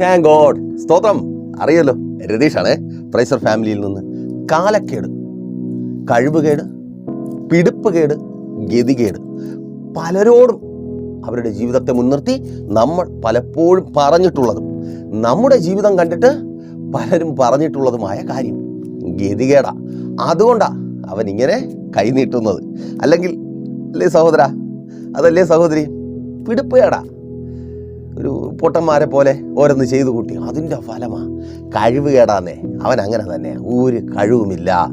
Thank God സ്തോത്രം. അറിയല്ലോ രതീഷാണേ പ്രൈസർ ഫാമിലിയിൽ നിന്ന് കാലക്കേട് കഴിവുകേട് പിടിപ്പുകേട് ഗതികേട് പലരോടും അവരുടെ ജീവിതത്തെ മുൻനിർത്തി നമ്മൾ പലപ്പോഴും പറഞ്ഞിട്ടുള്ളതും നമ്മുടെ ജീവിതം കണ്ടിട്ട് പലരും പറഞ്ഞിട്ടുള്ളതുമായ കാര്യം ഗതികേടാ. അതുകൊണ്ടാ അവൻ ഇങ്ങനെ കൈനീട്ടുന്നത് അല്ലെങ്കിൽ അല്ലേ സഹോദര? അതല്ലേ സഹോദരി? പിടിപ്പുകേടാ. ഒരു പൊട്ടന്മാരെ പോലെ ഓരോന്ന് ചെയ്തു കൂട്ടി. അതിന്റെ ഫലമാ കഴിവ് കേടാന്നേ. അവൻ അങ്ങനെ തന്നെ ഒരു കഴിവുമില്ല.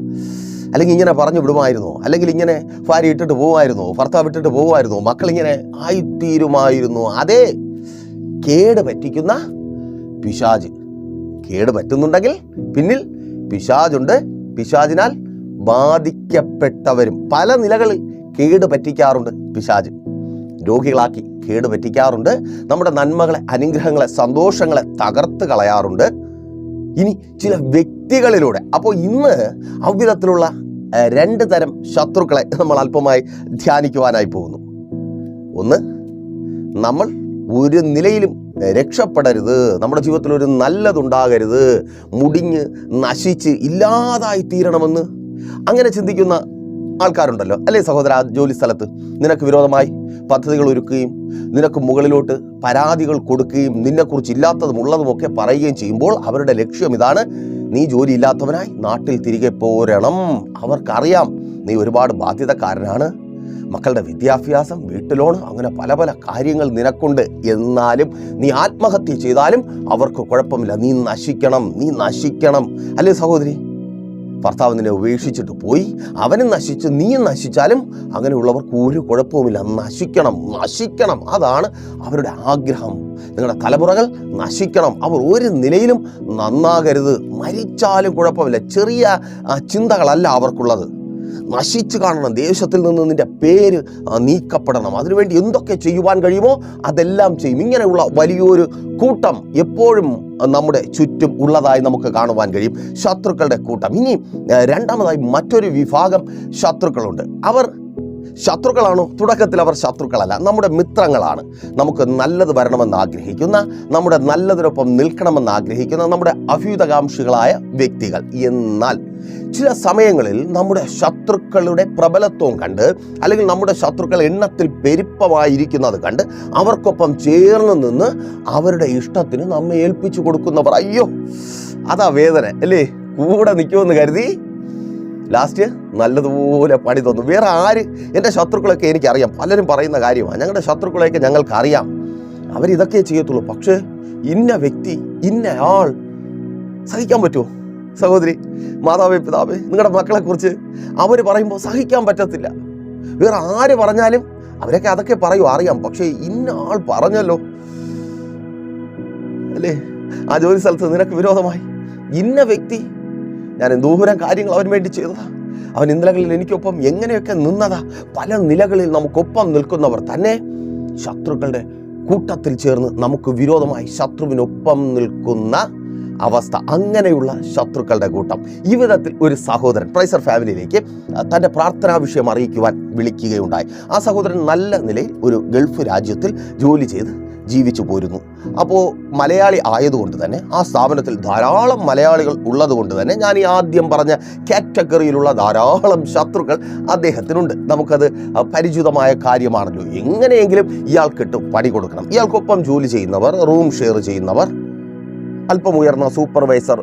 അല്ലെങ്കിൽ ഇങ്ങനെ പറഞ്ഞു വിടുമായിരുന്നോ? അല്ലെങ്കിൽ ഇങ്ങനെ ഭാര്യ ഇട്ടിട്ട് പോകുമായിരുന്നു ഭർത്താവ് ഇട്ടിട്ട് പോകുമായിരുന്നു മക്കളിങ്ങനെ ആയിത്തീരുമായിരുന്നു. അതേ കേട് പറ്റിക്കുന്ന പിശാജ്. കേട് പറ്റുന്നുണ്ടെങ്കിൽ പിന്നിൽ പിശാജുണ്ട്. പിശാജിനാൽ ബാധിക്കപ്പെട്ടവരും പല നിലകളിൽ കേട് പറ്റിക്കാറുണ്ട് പിശാജ്. രോഗികളാക്കി കേട് പറ്റിക്കാറുണ്ട് നമ്മുടെ നന്മകളെ അനുഗ്രഹങ്ങളെ സന്തോഷങ്ങളെ തകർത്ത് കളയാറുണ്ട്. ഇനി ചില വ്യക്തികളിലൂടെ. അപ്പോൾ ഇന്ന് അവിധത്തിലുള്ള രണ്ട് തരം ശത്രുക്കളെ നമ്മൾ അല്പമായി ധ്യാനിക്കുവാനായി പോകുന്നു. ഒന്ന് നമ്മൾ ഒരു നിലയിലും രക്ഷപ്പെടരുത്. നമ്മുടെ ജീവിതത്തിൽ ഒരു നല്ലതുണ്ടാകരുത്. മുടിഞ്ഞ് നശിച്ച് ഇല്ലാതായി തീരണമെന്ന്. അങ്ങനെ ചിന്തിക്കുന്ന ആൾക്കാരുണ്ടല്ലോ. അല്ലേ സഹോദര ജോലി സ്ഥലത്ത് നിനക്ക് വിരോധമായി പദ്ധതികൾ ഒരുക്കുകയും നിനക്ക് മുകളിലോട്ട് പരാതികൾ കൊടുക്കുകയും നിന്നെക്കുറിച്ച് ഇല്ലാത്തതും ഉള്ളതുമൊക്കെ പറയുകയും ചെയ്യുമ്പോൾ അവരുടെ ലക്ഷ്യം ഇതാണ് നീ ജോലി ഇല്ലാത്തവനായി നാട്ടിൽ തിരികെ പോരണം. അവർക്കറിയാം നീ ഒരുപാട് ബാധ്യതക്കാരനാണ്. മക്കളുടെ വിദ്യാഭ്യാസം വീട്ടിലോണ് അങ്ങനെ പല പല കാര്യങ്ങൾ നിനക്കുണ്ട്. എന്നാലും നീ ആത്മഹത്യ ചെയ്താലും അവർക്ക് കുഴപ്പമില്ല. നീ നശിക്കണം നീ നശിക്കണം. അല്ലേ സഹോദരി? ഭർത്താവ് നിന്നെ ഉപേക്ഷിച്ചിട്ട് പോയി. അവനും നശിച്ച് നീയും നശിച്ചാലും അങ്ങനെയുള്ളവർക്ക് ഒരു കുഴപ്പവുമില്ല. നശിക്കണം നശിക്കണം. അതാണ് അവരുടെ ആഗ്രഹം. നിങ്ങളുടെ തലമുറകൾ നശിക്കണം. അവർ ഒരു നിലയിലും നന്നാകരുത്. മരിച്ചാലും കുഴപ്പമില്ല. ചെറിയ ചിന്തകളല്ല അവർക്കുള്ളത്. നശിച്ചു കാണണം ദേശത്തിൽ നിന്ന് നിന്റെ പേര് നീക്കപ്പെടണം. അതിനുവേണ്ടി എന്തൊക്കെ ചെയ്യുവാൻ കഴിയുമോ അതെല്ലാം ചെയ്യും. ഇങ്ങനെയുള്ള വലിയൊരു കൂട്ടം എപ്പോഴും നമ്മുടെ ചുറ്റും ഉള്ളതായി നമുക്ക് കാണുവാൻ കഴിയും. ശത്രുക്കളുടെ കൂട്ടം. ഇനി രണ്ടാമതായി മറ്റൊരു വിഭാഗം ശത്രുക്കളുണ്ട്. അവർ ശത്രുക്കളാണോ? തുടക്കത്തിൽ അവർ ശത്രുക്കളല്ല. നമ്മുടെ മിത്രങ്ങളാണ്. നമുക്ക് നല്ലത് വരണമെന്ന് ആഗ്രഹിക്കുന്ന നമ്മുടെ നല്ലതിനൊപ്പം നിൽക്കണമെന്ന് ആഗ്രഹിക്കുന്ന നമ്മുടെ അഭ്യുതകാംക്ഷികളായ വ്യക്തികൾ. എന്നാൽ ചില സമയങ്ങളിൽ നമ്മുടെ ശത്രുക്കളുടെ പ്രബലത്വം കണ്ട് അല്ലെങ്കിൽ നമ്മുടെ ശത്രുക്കൾ എണ്ണത്തിൽ പെരുപ്പമായിരിക്കുന്നത് കണ്ട് അവർക്കൊപ്പം ചേർന്ന് നിന്ന് അവരുടെ ഇഷ്ടത്തിന് നമ്മെ ഏൽപ്പിച്ചു കൊടുക്കുന്നവർ. അയ്യോ അതാ വേദന അല്ലേ? കൂടെ നിൽക്കുമെന്ന് കരുതി. ലാസ്റ്റ് നല്ലതുപോലെ പണി തന്നു. വേറെ ആര്? എന്റെ ശത്രുക്കളൊക്കെ എനിക്കറിയാം. പലരും പറയുന്ന കാര്യമാണ്. ഞങ്ങളുടെ ശത്രുക്കളെയൊക്കെ ഞങ്ങൾക്കറിയാം. അവരിതൊക്കെ ചെയ്യത്തുള്ളൂ. പക്ഷേ ഇന്ന വ്യക്തി ഇന്ന ആൾ സഹിക്കാൻ പറ്റുമോ? സഹോദരി മാതാവേ പിതാവേ നിങ്ങളുടെ മക്കളെക്കുറിച്ച് അവർ പറയുമ്പോൾ സഹിക്കാൻ പറ്റത്തില്ല. വേറെ ആര് പറഞ്ഞാലും അവരൊക്കെ അതൊക്കെ പറയും അറിയാം. പക്ഷേ ഇന്ന ആൾ പറഞ്ഞല്ലോ. അല്ലേ? ആ ജോലി സ്ഥലത്ത് നിനക്ക് വിരോധമായി. ഇന്ന വ്യക്തി ഞാൻ എന്തോരം കാര്യങ്ങൾ അവന് വേണ്ടി ചെയ്തതാ. അവൻ ഇന്നലകളിൽ എനിക്കൊപ്പം എങ്ങനെയൊക്കെ നിന്നതാ? പല നിലകളിൽ നമുക്കൊപ്പം നിൽക്കുന്നവർ തന്നെ ശത്രുക്കളുടെ കൂട്ടത്തിൽ ചേർന്ന് നമുക്ക് വിരോധമായി ശത്രുവിനൊപ്പം നിൽക്കുന്ന അവസ്ഥ അങ്ങനെയുള്ള ശത്രുക്കളുടെ കൂട്ടം. ഈ വിധത്തിൽ ഒരു സഹോദരൻ പ്രൈസർ ഫാമിലിയിലേക്ക് തന്റെ പ്രാർത്ഥനാ വിഷയം അറിയിക്കുവാൻ വിളിക്കുകയുണ്ടായി. ആ സഹോദരൻ നല്ല നിലയിൽ ഒരു ഗൾഫ് രാജ്യത്തിൽ ജോലി ചെയ്ത് ജീവിച്ചു പോരുന്നു. അപ്പോൾ മലയാളി ആയതുകൊണ്ട് തന്നെ ആ സ്ഥാപനത്തിൽ ധാരാളം മലയാളികൾ ഉള്ളതുകൊണ്ട് തന്നെ ഞാൻ ഈ ആദ്യം പറഞ്ഞ കാറ്റഗറിയിലുള്ള ധാരാളം ശത്രുക്കൾ അദ്ദേഹത്തിനുണ്ട്. നമുക്കത് പരിചിതമായ കാര്യമാണല്ലോ. എങ്ങനെയെങ്കിലും ഇയാൾക്കിട്ട് പണി കൊടുക്കണം. ഇയാൾക്കൊപ്പം ജോലി ചെയ്യുന്നവർ റൂം ഷെയർ ചെയ്യുന്നവർ അല്പം ഉയർന്ന സൂപ്പർവൈസർ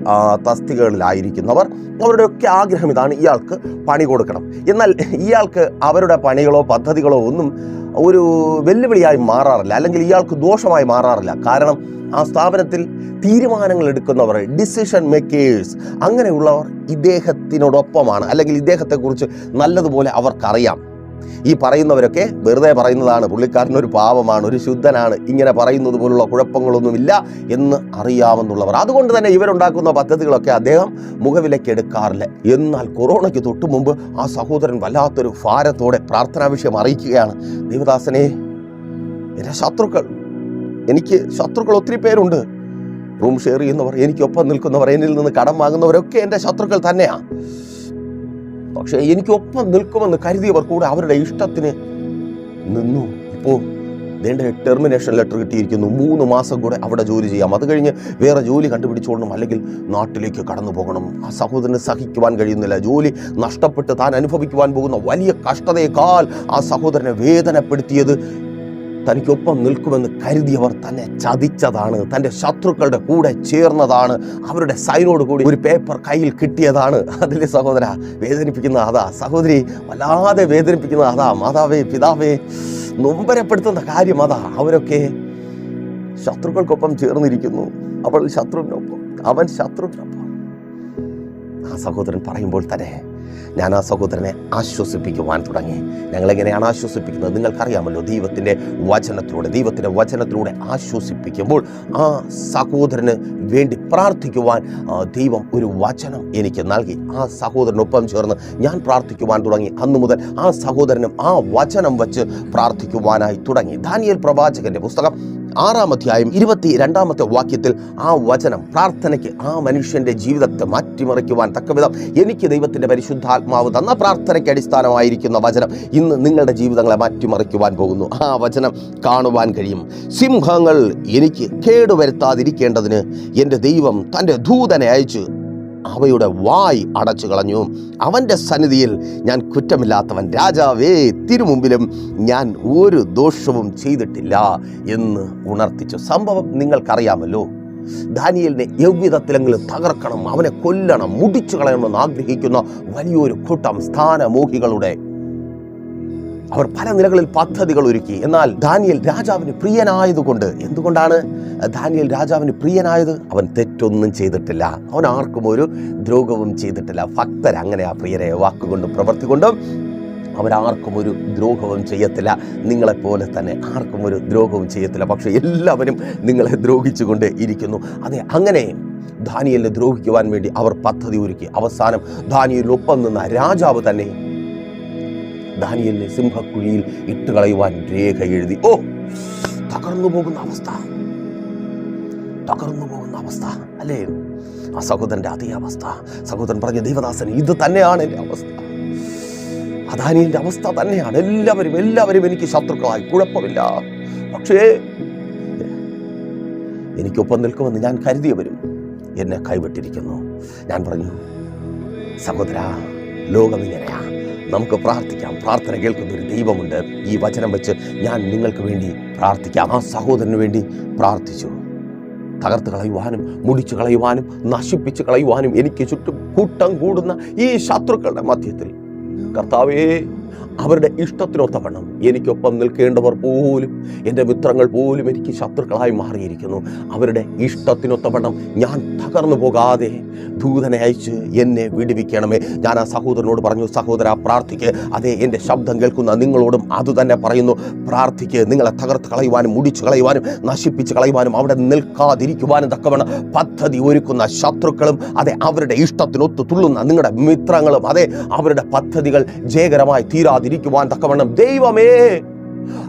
തസ്തികകളിലായിരിക്കുന്നവർ അവരുടെയൊക്കെ ആഗ്രഹം ഇതാണ് ഇയാൾക്ക് പണി കൊടുക്കണം. എന്നാൽ ഇയാൾക്ക് അവരുടെ പണികളോ പദ്ധതികളോ ഒന്നും ഒരു വെല്ലുവിളിയായി മാറാറില്ല. അല്ലെങ്കിൽ ഇയാൾക്ക് ദോഷമായി മാറാറില്ല. കാരണം ആ സ്ഥാപനത്തിൽ തീരുമാനങ്ങൾ എടുക്കുന്നവർ ഡിസിഷൻ മേക്കേഴ്സ് അങ്ങനെയുള്ളവർ ഇദ്ദേഹത്തിനോടൊപ്പമാണ്. അല്ലെങ്കിൽ ഇദ്ദേഹത്തെക്കുറിച്ച് നല്ലതുപോലെ അവർക്കറിയാം. ഈ പറയുന്നവരൊക്കെ വെറുതെ പറയുന്നതാണ്. പുള്ളിക്കാരൻ ഒരു പാവമാണ് ഒരു ശുദ്ധനാണ്. ഇങ്ങനെ പറയുന്നത് പോലുള്ള കുഴപ്പങ്ങളൊന്നുമില്ല എന്ന് അറിയാമെന്നുള്ളവർ. അതുകൊണ്ട് തന്നെ ഇവരുണ്ടാക്കുന്ന പദ്ധതികളൊക്കെ അദ്ദേഹം മുഖവിലേക്ക് എടുക്കാറില്ല. എന്നാൽ കൊറോണയ്ക്ക് തൊട്ടു മുമ്പ് ആ സഹോദരൻ വല്ലാത്തൊരു ഭാരത്തോടെ പ്രാർത്ഥനാ വിഷയം അറിയിക്കുകയാണ്. ദേവദാസനെ എന്റെ ശത്രുക്കൾ എനിക്ക് ശത്രുക്കൾ ഒത്തിരി പേരുണ്ട്. റൂം ഷെയർ ചെയ്യുന്നവർ എനിക്കൊപ്പം നിൽക്കുന്നവർ എന്നിൽ നിന്ന് കടം വാങ്ങുന്നവരൊക്കെ എന്റെ ശത്രുക്കൾ തന്നെയാണ് പക്ഷേ എനിക്കൊപ്പം നിൽക്കുമെന്ന് കരുതിയവർ കൂടെ അവരുടെ ഇഷ്ടത്തിന് നിന്നു. ഇപ്പോൾ ദേണ്ട ടെർമിനേഷൻ ലെറ്റർ കിട്ടിയിരിക്കുന്നു. മൂന്ന് മാസം കൂടെ അവിടെ ജോലി ചെയ്യാം. അത് കഴിഞ്ഞ് വേറെ ജോലി കണ്ടുപിടിച്ചോളണം അല്ലെങ്കിൽ നാട്ടിലേക്ക് കടന്നു പോകണം. ആ സഹോദരന് സഹിക്കുവാൻ കഴിയുന്നില്ല. ജോലി നഷ്ടപ്പെട്ട് താൻ അനുഭവിക്കുവാൻ പോകുന്ന വലിയ കഷ്ടതയേക്കാൾ ആ സഹോദരനെ വേദനപ്പെടുത്തിയത് തനിക്കൊപ്പം നിൽക്കുമെന്ന് കരുതിയവർ തന്നെ ചതിച്ചതാണ്. തന്റെ ശത്രുക്കളുടെ കൂടെ ചേർന്നതാണ്. അവരുടെ സൈനോട് കൂടി ഒരു പേപ്പർ കയ്യിൽ കിട്ടിയതാണ്. അതിൽ സഹോദര വേദനിപ്പിക്കുന്ന അതാ. സഹോദരി വല്ലാതെ വേദനിപ്പിക്കുന്ന അതാ. മാതാവേ പിതാവേ നൊമ്പരപ്പെടുത്തുന്ന കാര്യം അതാ. അവരൊക്കെ ശത്രുക്കൾക്കൊപ്പം ചേർന്നിരിക്കുന്നു. അവൾ ശത്രുവിനൊപ്പം അവൻ ശത്രുവിനൊപ്പം. ആ സഹോദരൻ പറയുമ്പോൾ തന്നെ ഞാൻ ആ സഹോദരനെ ആശ്വസിപ്പിക്കുവാൻ തുടങ്ങി. ഞങ്ങളെങ്ങനെയാണ് ആശ്വസിപ്പിക്കുന്നത്? നിങ്ങൾക്കറിയാമല്ലോ ദൈവത്തിന്റെ വചനത്തിലൂടെ ദൈവത്തിന്റെ വചനത്തിലൂടെ ആശ്വസിപ്പിക്കുമ്പോൾ ആ സഹോദരന് വേണ്ടി പ്രാർത്ഥിക്കുവാൻ ദൈവം ഒരു വചനം എനിക്ക് നൽകി. ആ സഹോദരനൊപ്പം ചേർന്ന് ഞാൻ പ്രാർത്ഥിക്കുവാൻ തുടങ്ങി. അന്നു മുതൽ ആ സഹോദരനും ആ വചനം വച്ച് പ്രാർത്ഥിക്കുവാനായി തുടങ്ങി. ദാനിയേൽ പ്രവാചകന്റെ പുസ്തകം ആറാം അധ്യായം ഇരുപത്തി രണ്ടാമത്തെ വാക്യത്തിൽ ആ വചനം പ്രാർത്ഥനയ്ക്ക് ആ മനുഷ്യന്റെ ജീവിതത്തെ മാറ്റിമറിക്കുവാൻ തക്കവിധം എനിക്ക് ദൈവത്തിന്റെ പരിശുദ്ധാത്മാവ് തന്ന പ്രാർത്ഥനയ്ക്ക് അടിസ്ഥാനമായിരിക്കുന്ന വചനം ഇന്ന് നിങ്ങളുടെ ജീവിതങ്ങളെ മാറ്റിമറിക്കുവാൻ പോകുന്നു. ആ വചനം കാണുവാൻ കഴിയും. സിംഹങ്ങൾ എനിക്ക് കേടുവരുത്താതിരിക്കേണ്ടതിന് എന്റെ ദൈവം തന്റെ ദൂതനെ അയച്ച് അവയുടെ വായ് അടച്ചു കളഞ്ഞു. അവന്റെ സന്നിധിയിൽ ഞാൻ കുറ്റമില്ലാത്തവൻ രാജാവേ തിരുമുമ്പിലും ഞാൻ ഒരു ദോഷവും ചെയ്തിട്ടില്ല എന്ന് ഉണർത്തിച്ചു. സംഭവം നിങ്ങൾക്കറിയാമല്ലോ. ദാനിയലിനെ എവ്വിധത്തിലെങ്കിലും തകർക്കണം അവനെ കൊല്ലണം മുടിച്ചു കളയണമെന്ന് ആഗ്രഹിക്കുന്ന വലിയൊരു കൂട്ടം സ്ഥാനമോഹികളുടെ അവർ പല നിലകളിൽ പദ്ധതികൾ ഒരുക്കി. എന്നാൽ ദാനിയൽ രാജാവിന് പ്രിയനായതുകൊണ്ട് എന്തുകൊണ്ടാണ് ദാനിയൽ രാജാവിന് പ്രിയനായത്? അവൻ തെറ്റൊന്നും ചെയ്തിട്ടില്ല. അവൻ ആർക്കും ഒരു ദ്രോഹവും ചെയ്തിട്ടില്ല. ഭക്തർ അങ്ങനെ ആ പ്രിയരെ വാക്കുകൊണ്ടും പ്രവർത്തി കൊണ്ടും അവരാർക്കും ഒരു ദ്രോഹവും ചെയ്യത്തില്ല. നിങ്ങളെപ്പോലെ തന്നെ ആർക്കും ഒരു ദ്രോഹവും ചെയ്യത്തില്ല. പക്ഷേ എല്ലാവരും നിങ്ങളെ ദ്രോഹിച്ചുകൊണ്ട് ഇരിക്കുന്നു. അതെ അങ്ങനെ ദാനിയലിനെ ദ്രോഹിക്കുവാൻ വേണ്ടി അവർ പദ്ധതി ഒരുക്കി. അവസാനം ധാനിയലിനൊപ്പം നിന്ന രാജാവ് തന്നെ ദാനിയലിനെ സിംഹക്കുഴിയിൽ ഇട്ടുകളയുവാൻ രേഖ എഴുതി. ഓ തകർന്നു പോകുന്ന അവസ്ഥ. തകർന്നു പോകുന്ന അവസ്ഥ. അല്ലേ? ആ സഹോദരന്റെ അതേ അവസ്ഥ. സഹോദരൻ പറഞ്ഞ ദേവദാസൻ ഇത് തന്നെയാണ് എന്റെ അവസ്ഥ. ആ അവസ്ഥ തന്നെയാണ്. എല്ലാവരും എല്ലാവരും എനിക്ക് ശത്രുക്കളായി. കുഴപ്പമില്ല. പക്ഷേ എനിക്കൊപ്പം നിൽക്കുമെന്ന് ഞാൻ കരുതിയവരും എന്നെ കൈവിട്ടിരിക്കുന്നു. ഞാൻ പറഞ്ഞു സഹോദര ലോകം ഇങ്ങനെയാ നമുക്ക് പ്രാർത്ഥിക്കാം. പ്രാർത്ഥന കേൾക്കുന്ന ഒരു ദൈവമുണ്ട്. ഈ വചനം വെച്ച് ഞാൻ നിങ്ങൾക്ക് വേണ്ടി പ്രാർത്ഥിക്കാം. ആ സഹോദരന് വേണ്ടി പ്രാർത്ഥിച്ചു. തകർത്ത് കളയുവാനും മുടിച്ചു കളയുവാനും നശിപ്പിച്ച് കളയുവാനും എനിക്ക് ചുറ്റും കൂട്ടം കൂടുന്ന ഈ ശത്രുക്കളുടെ മധ്യത്തിൽ. കർത്താവേ അവരുടെ ഇഷ്ടത്തിനൊത്തവണ്ണം എനിക്കൊപ്പം നിൽക്കേണ്ടവർ പോലും എന്റെ മിത്രങ്ങൾ പോലും എനിക്ക് ശത്രുക്കളായി മാറിയിരിക്കുന്നു. അവരുടെ ഇഷ്ടത്തിനൊത്തവണ്ണം ഞാൻ തകർന്നു പോകാതെ ദൂതനെ അയച്ച് എന്നെ വിടുവിക്കണമേ. ഞാൻ ആ സഹോദരനോട് പറഞ്ഞു സഹോദര പ്രാർത്ഥിക്ക്. അതേ എന്റെ ശബ്ദം കേൾക്കുന്ന നിങ്ങളോടും അതുതന്നെ പറയുന്നു. പ്രാർത്ഥിക്ക്. നിങ്ങളെ തകർത്ത് കളയുവാനും മുടിച്ചു കളയുവാനും നശിപ്പിച്ച് കളയുവാനും അവിടെ നിൽക്കാതിരിക്കുവാനും തക്കവണ്ണം പദ്ധതി ഒരുക്കുന്ന ശത്രുക്കളും അതെ അവരുടെ ഇഷ്ടത്തിനൊത്തു തുള്ളുന്ന നിങ്ങളുടെ മിത്രങ്ങളും അതെ അവരുടെ പദ്ധതികൾ ജയകരമായി തീരാതിരിക്കുവാൻ തക്കവണ്ണം. ദൈവമേ